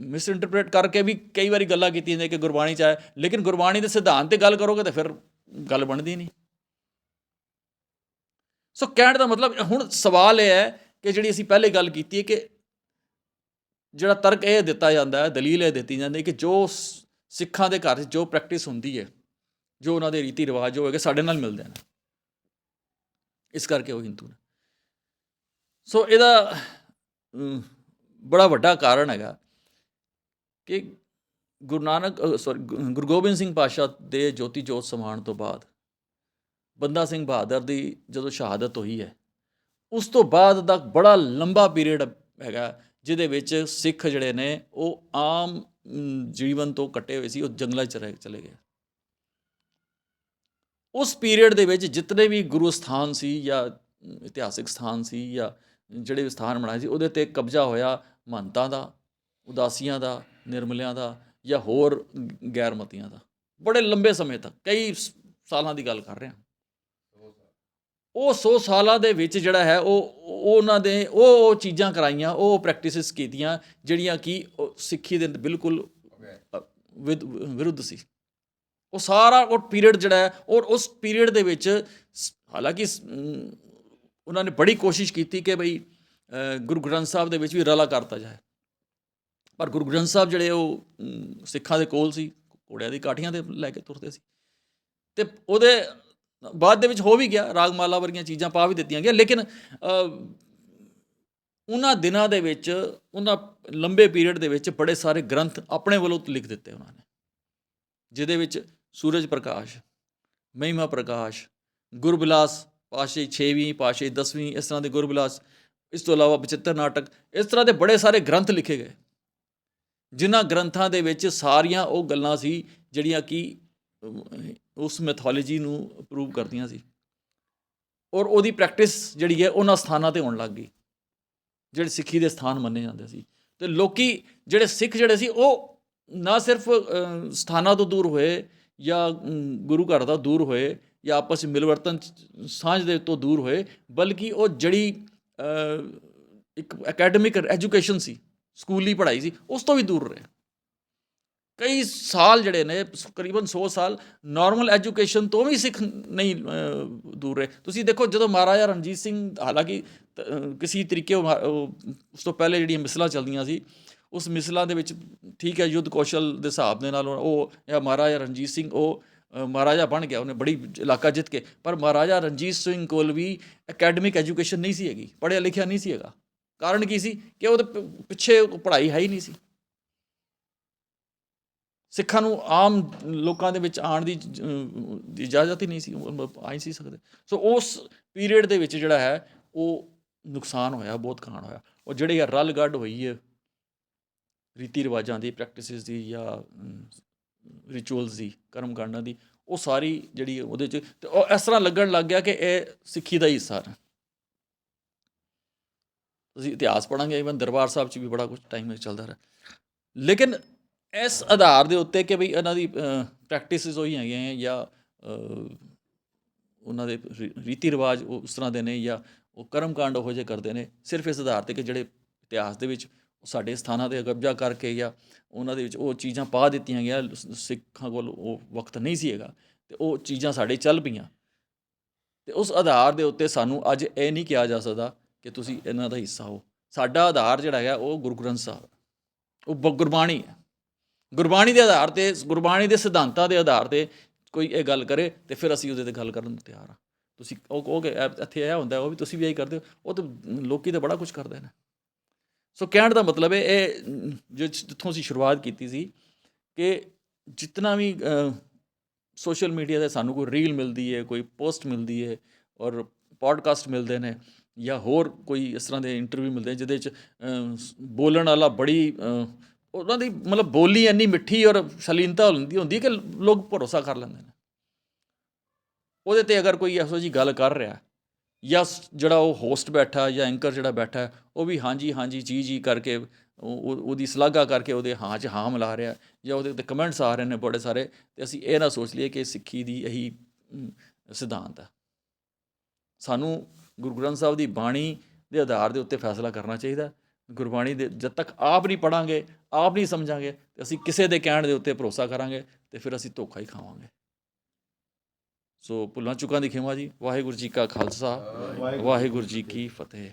[SPEAKER 1] ਮਿਸ ਇੰਟਰਪ੍ਰੀਟ ਕਰਕੇ ਵੀ ਕਈ ਵਾਰੀ ਗੱਲਾਂ ਕੀਤੀਆਂ ਨੇ ਕਿ ਗੁਰਬਾਣੀ ਚ ਹੈ ਲੇਕਿਨ ਗੁਰਬਾਣੀ ਦੇ ਸਿਧਾਂਤ ਤੇ ਗੱਲ ਕਰੋਗੇ ਤਾਂ ਫਿਰ ਗੱਲ ਬਣਦੀ ਨਹੀਂ। ਸੋ ਕਹਿਣ ਦਾ ਮਤਲਬ, ਹੁਣ ਸਵਾਲ ਇਹ ਹੈ ਕਿ ਜਿਹੜੀ ਅਸੀਂ ਪਹਿਲੇ ਗੱਲ ਕੀਤੀ ਹੈ ਕਿ ਜਿਹੜਾ ਤਰਕ ਇਹ ਦਿੱਤਾ ਜਾਂਦਾ ਹੈ, ਦਲੀਲ ਇਹ ਦਿੱਤੀ ਜਾਂਦੀ ਹੈ ਕਿ ਜੋ ਸਿੱਖਾਂ ਦੇ ਘਰ 'ਚ ਜੋ ਪ੍ਰੈਕਟਿਸ ਹੁੰਦੀ ਹੈ, ਜੋ ਉਹਨਾਂ ਦੇ ਰੀਤੀ ਰਿਵਾਜ ਜੋ ਹੈਗੇ ਸਾਡੇ ਨਾਲ ਮਿਲਦੇ ਨੇ ਇਸ ਕਰਕੇ ਉਹ ਹਿੰਦੂ ਨੇ। ਸੋ ਇਹਦਾ ਬੜਾ ਵੱਡਾ ਕਾਰਨ ਹੈਗਾ ਕਿ ਗੁਰੂ ਨਾਨਕ ਸੌਰੀ ਗੁਰੂ ਗੋਬਿੰਦ ਸਿੰਘ ਪਾਸ਼ਾ ਦੇ ਜੋਤੀ ਜੋਤ ਸਮਾਨ ਤੋਂ ਬਾਅਦ ਬੰਦਾ ਸਿੰਘ ਬਹਾਦਰ ਦੀ ਜਦੋਂ ਸ਼ਹਾਦਤ ਹੋਈ ਹੈ, ਉਸ ਤੋਂ ਬਾਅਦ ਦਾ ਬੜਾ ਲੰਬਾ ਪੀਰੀਅਡ ਹੈਗਾ, ਜਿਹਦੇ ਵਿੱਚ ਸਿੱਖ ਜਿਹੜੇ ਨੇ ਉਹ ਆਮ ਜੀਵਨ ਤੋਂ ਕੱਟੇ ਹੋਏ ਸੀ, ਉਹ ਜੰਗਲਾਂ 'ਚ ਰਹਿ, ਚਲੇ ਗਏ। ਉਸ ਪੀਰੀਅਡ ਦੇ ਵਿੱਚ ਜਿਤਨੇ ਵੀ ਗੁਰੂ ਸਥਾਨ ਸੀ ਜਾਂ ਇਤਿਹਾਸਿਕ ਸਥਾਨ ਸੀ ਜਾਂ ਜਿਹੜੇ ਵੀ ਸਥਾਨ ਬਣਾਏ ਸੀ, ਉਹਦੇ ਤੇ ਕਬਜ਼ਾ ਹੋਇਆ ਮਹੰਤਾਂ ਦਾ, ਉਦਾਸੀਆਂ ਦਾ, ਨਿਰਮਲਿਆਂ ਦਾ ਜਾਂ ਹੋਰ ਗੈਰਮਤੀਆਂ ਦਾ। ਬੜੇ ਲੰਬੇ ਸਮੇਂ ਤੱਕ, ਕਈ ਸ- ਸਾਲਾਂ ਦੀ ਗੱਲ ਕਰ ਰਹੇ। ਹਾਂ ਉਹ 100 ਸਾਲਾਂ ਦੇ ਵਿੱਚ ਜਿਹੜਾ ਹੈ, ਉਹ ਉਹਨਾਂ ਦੇ, ਉਹ ਉਹ ਚੀਜ਼ਾਂ ਕਰਾਈਆਂ, ਉਹ ਪ੍ਰੈਕਟਿਸਿਸ ਕੀਤੀਆਂ, ਜਿਹੜੀਆਂ ਕਿ ਉਹ ਸਿੱਖੀ ਦੇ ਬਿਲਕੁਲ ਵਿਰੁੱਧ ਸੀ। ਉਹ ਸਾਰਾ ਉਹ ਪੀਰੀਅਡ ਜਿਹੜਾ ਹੈ, ਔਰ ਉਸ ਪੀਰੀਅਡ ਦੇ ਵਿੱਚ ਹਾਲਾਂਕਿ ਉਹਨਾਂ ਨੇ ਬੜੀ ਕੋਸ਼ਿਸ਼ ਕੀਤੀ ਕਿ ਭਈ ਗੁਰੂ ਗ੍ਰੰਥ ਸਾਹਿਬ ਦੇ ਵਿੱਚ ਵੀ ਰਲਾ ਕਰਤਾ ਜਾਏ। ਪਰ ਗੁਰੂ ਗ੍ਰੰਥ ਸਾਹਿਬ ਜਿਹੜੇ ਉਹ ਸਿੱਖਾਂ ਦੇ ਕੋਲ ਸੀ, ਘੋੜਿਆਂ ਦੀ ਕਾਠੀਆਂ ਤੇ ਲੈ ਕੇ ਤੁਰਦੇ ਸੀ। ਤੇ ਉਹਦੇ ਬਾਅਦ ਦੇ ਵਿੱਚ ਹੋ ਵੀ ਗਿਆ, ਰਾਗਮਾਲਾ ਵਰਗੀਆਂ ਚੀਜ਼ਾਂ ਪਾ ਵੀ ਦਿੱਤੀਆਂ ਗਿਆ ਲੇਕਿਨ ਉਹਨਾਂ ਦਿਨਾਂ ਦੇ ਵਿੱਚ, ਉਹਨਾਂ ਲੰਬੇ ਪੀਰੀਅਡ ਦੇ ਵਿੱਚ ਬੜੇ ਸਾਰੇ ਗ੍ਰੰਥ ਆਪਣੇ ਵੱਲੋਂ ਲਿਖ ਦਿੱਤੇ ਉਹਨਾਂ ਨੇ। ਜਿਹਦੇ ਵਿੱਚ ਸੂਰਜ ਪ੍ਰਕਾਸ਼, ਮਹਿਮਾ ਪ੍ਰਕਾਸ਼, ਗੁਰਬਿਲਾਸ ਪਾਸ਼ੇ 6ਵੀਂ ਪਾਸ਼ੇ 10ਵੀਂ ਇਸ ਤਰ੍ਹਾਂ ਦੇ ਗੁਰਬਿਲਾਸ, ਇਸ ਤੋਂ ਇਲਾਵਾ ਬਚਿੱਤਰ ਨਾਟਕ, ਇਸ ਤਰ੍ਹਾਂ ਦੇ ਬੜੇ ਸਾਰੇ ਗ੍ਰੰਥ ਲਿਖੇ ਗਏ। ਜਿਨ੍ਹਾਂ ਗ੍ਰੰਥਾਂ ਦੇ ਵਿੱਚ ਸਾਰੀਆਂ ਉਹ ਗੱਲਾਂ ਸੀ ਜਿਹੜੀਆਂ ਕਿ ਉਸ ਮੈਥੋਲੋਜੀ ਨੂੰ ਅਪਰੂਵ ਕਰਦੀਆਂ ਸੀ। ਔਰ ਉਹਦੀ ਪ੍ਰੈਕਟਿਸ ਜਿਹੜੀ ਹੈ, ਉਹਨਾਂ ਸਥਾਨਾਂ ਤੇ ਹੋਣ ਲੱਗ ਗਈ। ਜਿਹੜੇ ਸਿੱਖੀ ਦੇ ਸਥਾਨ ਮੰਨੇ ਜਾਂਦੇ ਸੀ। ਤੇ ਲੋਕੀ ਜਿਹੜੇ ਸਿੱਖ ਜਿਹੜੇ ਸੀ, ਉਹ ਨਾ ਸਿਰਫ ਸਥਾਨਾਂ ਤੋਂ ਦੂਰ ਹੋਏ ਜਾਂ ਗੁਰੂ ਘਰ ਦਾ ਦੂਰ ਹੋਏ ਜਾਂ ਆਪਸ ਵਿੱਚ ਮਿਲਵਰਤਨ ਸਾਂਝ ਦੇ ਤੋਂ ਦੂਰ ਹੋਏ, ਬਲਕਿ ਉਹ ਜਿਹੜੀ ਇੱਕ ਅਕੈਡਮਿਕ ਐਜੂਕੇਸ਼ਨ ਸੀ, ਸਕੂਲੀ ਪੜ੍ਹਾਈ ਸੀ, ਉਸ ਤੋਂ ਵੀ ਦੂਰ ਰਹੇ। ਕਈ ਸਾਲ ਜਿਹੜੇ ਨੇ, ਤਕਰੀਬਨ 100 ਸਾਲ ਨਾਰਮਲ ਐਜੂਕੇਸ਼ਨ ਤੋਂ ਵੀ ਸਿੱਖ ਨਹੀਂ ਦੂਰ ਰਹੇ। ਤੁਸੀਂ ਦੇਖੋ, ਜਦੋਂ ਮਹਾਰਾਜਾ ਰਣਜੀਤ ਸਿੰਘ, ਹਾਲਾਂਕਿ ਕਿਸੇ ਤਰੀਕੇ ਉਸ ਤੋਂ ਪਹਿਲੇ ਜਿਹੜੀਆਂ ਮਿਸਲਾਂ ਚੱਲਦੀਆਂ ਸੀ, ਉਸ ਮਿਸਲਾਂ ਦੇ ਵਿੱਚ ਠੀਕ ਹੈ, ਯੁੱਧ ਕੌਸ਼ਲ ਦੇ ਹਿਸਾਬ ਦੇ ਨਾਲ ਉਹ, ਜਾਂ ਮਹਾਰਾਜਾ ਰਣਜੀਤ ਸਿੰਘ, ਉਹ ਮਹਾਰਾਜਾ ਬਣ ਗਿਆ, ਉਹਨੇ ਬੜੀ ਇਲਾਕਾ ਜਿੱਤ ਕੇ। ਪਰ ਮਹਾਰਾਜਾ ਰਣਜੀਤ ਸਿੰਘ ਕੋਲ ਵੀ ਅਕੈਡਮਿਕ ਐਜੂਕੇਸ਼ਨ ਨਹੀਂ ਸੀ ਹੈਗੀ, ਪੜ੍ਹਿਆ ਲਿਖਿਆ ਨਹੀਂ ਸੀ ਹੈਗਾ। ਕਾਰਨ ਕੀ ਸੀ ਕਿ ਉਹਦੇ ਪਿੱਛੇ ਪੜ੍ਹਾਈ ਹੈ ਹੀ ਨਹੀਂ ਸੀ। ਸਿੱਖਾਂ ਨੂੰ ਆਮ ਲੋਕਾਂ ਦੇ ਵਿੱਚ ਆਉਣ ਦੀ ਇਜਾਜ਼ਤ ਹੀ ਨਹੀਂ ਸੀ ਆ ਹੀ ਸੀ ਸਕਦੇ। ਸੋ ਉਸ ਪੀਰੀਅਡ ਦੇ ਵਿੱਚ ਜਿਹੜਾ ਹੈ, ਉਹ ਨੁਕਸਾਨ ਹੋਇਆ, ਬਹੁਤ ਖਾਨ ਹੋਇਆ। ਉਹ ਜਿਹੜੀ ਆ ਰਲ ਗੱਡ ਹੋਈ ਹੈ, ਰੀਤੀ ਰਿਵਾਜਾਂ ਦੀ ਪ੍ਰੈਕਟਿਸਿਸ ਦੀ ਜਾਂ ਰਿਚੁਅਲਸ ਦੀ, ਕਰਮ ਕਾਂਡਾਂ ਦੀ, ਉਹ ਸਾਰੀ ਜਿਹੜੀ ਉਹਦੇ ਚ, ਤੇ ਉਹ ਇਸ ਤਰ੍ਹਾਂ ਲੱਗਣ ਲੱਗ ਗਿਆ ਕਿ ਇਹ ਸਿੱਖੀ ਦਾ ਹੀ ਹਿੱਸਾ ਹੈ। ਤੁਸੀਂ ਇਤਿਹਾਸ ਪੜਾਂਗੇ ਇਵਨ ਦਰਬਾਰ ਸਾਹਿਬ ਚ ਵੀ ਬੜਾ ਕੁਝ ਟਾਈਮ ਵਿੱਚ ਚੱਲਦਾ ਰਿਹਾ। ਲੇਕਿਨ ਇਸ ਆਧਾਰ ਦੇ ਉੱਤੇ ਕਿ ਵੀ ਇਹਨਾਂ ਦੀ ਪ੍ਰੈਕਟਿਸਿਸ ਉਹੀ ਹੈਗੀਆਂ ਜਾਂ ਉਹਨਾਂ ਦੇ ਰੀਤੀ ਰਿਵਾਜ ਉਸ ਤਰ੍ਹਾਂ ਦੇ ਨੇ ਜਾਂ ਉਹ ਕਰਮਕਾਂਡ ਉਹੋ ਜਿਹੇ ਕਰਦੇ ਨੇ, ਸਿਰਫ ਇਸ ਆਧਾਰ ਤੇ ਕਿ ਜਿਹੜੇ ਇਤਿਹਾਸ ਦੇ ਵਿੱਚ ਸਾਡੇ ਸਥਾਨਾਂ ਤੇ ਕਬਜ਼ਾ ਕਰਕੇ ਜਾਂ ਉਹਨਾਂ ਦੇ ਵਿੱਚ ਉਹ ਚੀਜ਼ਾਂ ਪਾ ਦਿੱਤੀਆਂ ਗਿਆ ਸਿੱਖਾਂ ਕੋਲ ਉਹ ਵਕਤ ਨਹੀਂ ਸੀ ਹੈਗਾ ਤੇ ਉਹ ਚੀਜ਼ਾਂ ਸਾਡੇ ਚੱਲ ਪਈਆਂ। ਤੇ ਉਸ ਆਧਾਰ ਦੇ ਉੱਤੇ ਸਾਨੂੰ ਅੱਜ ਇਹ ਨਹੀਂ ਕਿਹਾ ਜਾ ਸਕਦਾ ਕਿ ਤੁਸੀਂ ਇਹਨਾਂ ਦਾ ਹਿੱਸਾ ਹੋ। ਸਾਡਾ ਆਧਾਰ ਜਿਹੜਾ ਹੈਗਾ ਉਹ ਗੁਰੂ ਗ੍ਰੰਥ ਸਾਹਿਬ, ਉਹ ਬ- ਗੁਰਬਾਣੀ ਹੈ। ਗੁਰਬਾਣੀ ਦੇ ਆਧਾਰ ਤੇ, ਗੁਰਬਾਣੀ ਦੇ ਸਿਧਾਂਤਾਂ ਦੇ ਆਧਾਰ ਤੇ ਕੋਈ ਇਹ ਗੱਲ ਕਰੇ ਤੇ ਫਿਰ ਅਸੀਂ ਉਹਦੇ ਤੇ ਗੱਲ ਕਰਨ ਨੂੰ ਤਿਆਰ ਹਾਂ। ਤੁਸੀਂ ਉਹ ਕਹੋਗੇ ਇੱਥੇ ਇਹ ਹੁੰਦਾ, ਉਹ ਵੀ ਤੁਸੀਂ ਵੀ ਇਹੀ ਕਰਦੇ ਹੋ, ਉਹ ਤਾਂ ਲੋਕੀ ਤਾਂ ਬੜਾ ਕੁਝ ਕਰਦੇ ਨੇ। ਸੋ ਕਹਿਣ ਦਾ ਮਤਲਬ ਹੈ ਇਹ ਜੋ ਜਿੱਥੋਂ ਅਸੀਂ ਸ਼ੁਰੂਆਤ ਕੀਤੀ ਸੀ ਕਿ ਜਿੰਨਾ ਵੀ ਸੋਸ਼ਲ ਮੀਡੀਆ ਤੇ ਸਾਨੂੰ ਕੋਈ ਰੀਲ ਮਿਲਦੀ ਹੈ, ਕੋਈ ਪੋਸਟ ਮਿਲਦੀ ਹੈ ਔਰ ਪੋਡਕਾਸਟ ਮਿਲਦੇ ਨੇ ਜਾਂ ਹੋਰ ਕੋਈ ਇਸ ਤਰ੍ਹਾਂ ਦੇ ਇੰਟਰਵਿਊ ਮਿਲਦੇ ਨੇ ਜਿਹਦੇ ਚ ਬੋਲਣ ਵਾਲਾ ਬੜੀ ਉਹਨਾਂ ਦੀ ਮਤਲਬ ਬੋਲੀ ਇੰਨੀ ਮਿੱਠੀ ਔਰ ਸ਼ਲੀਨਤਾ ਹੁੰਦੀ ਹੁੰਦੀ ਕਿ ਲੋਕ ਭਰੋਸਾ ਕਰ ਲੈਂਦੇ ਨੇ। ਉਹਦੇ ਤੇ ਅਗਰ ਕੋਈ ਇਹੋ ਜੀ ਗੱਲ ਕਰ ਰਿਹਾ, ਜਾਂ ਜਿਹੜਾ ਉਹ ਹੋਸਟ ਬੈਠਾ, ਜਾਂ ਐਂਕਰ ਜਿਹੜਾ ਬੈਠਾ, ਉਹ ਵੀ ਹਾਂਜੀ ਹਾਂਜੀ, ਜੀ ਜੀ ਕਰਕੇ ਉਹ- ਉਹਦੀ ਸ਼ਲਾਘਾ ਕਰਕੇ ਉਹਦੇ ਹਾਂ 'ਚ ਹਾਂ ਮਿਲਾ ਰਿਹਾ, ਜਾਂ ਉਹਦੇ ਉੱਤੇ ਕਮੈਂਟਸ ਆ ਰਹੇ ਨੇ ਬੜੇ ਸਾਰੇ, ਤੇ ਅਸੀਂ ਇਹ ਨਾ ਸੋਚ ਲਈਏ ਕਿ ਸਿੱਖੀ ਦੀ ਇਹੀ ਸਿਧਾਂਤ ਹੈ ਸਾਨੂੰ ਗੁਰੂ ਗ੍ਰੰਥ ਸਾਹਿਬ ਦੀ ਬਾਣੀ ਦੇ ਆਧਾਰ ਦੇ ਉੱਤੇ ਫੈਸਲਾ ਕਰਨਾ ਚਾਹੀਦਾ। ਗੁਰਬਾਣੀ ਦੇ ਜਦ ਤੱਕ ਆਪ ਨਹੀਂ ਪੜਾਂਗੇ ਆਪ ਨਹੀਂ ਸਮਝਾਂਗੇ ਤੇ ਅਸੀਂ ਕਿਸੇ ਦੇ ਕਹਿਣ ਦੇ ਉੱਤੇ ਭਰੋਸਾ ਕਰਾਂਗੇ ਤੇ ਫਿਰ ਅਸੀਂ ਧੋਖਾ ਹੀ ਖਾਵਾਂਗੇ। ਸੋ ਭੁੱਲਾਂ ਚੁੱਕਾਂ ਦੀ ਖਿਮਾ ਜੀ ਵਾਹਿਗੁਰੂ ਜੀ ਕਾ ਖਾਲਸਾ ਵਾਹਿਗੁਰੂ ਜੀ ਕੀ ਫਤਿਹ।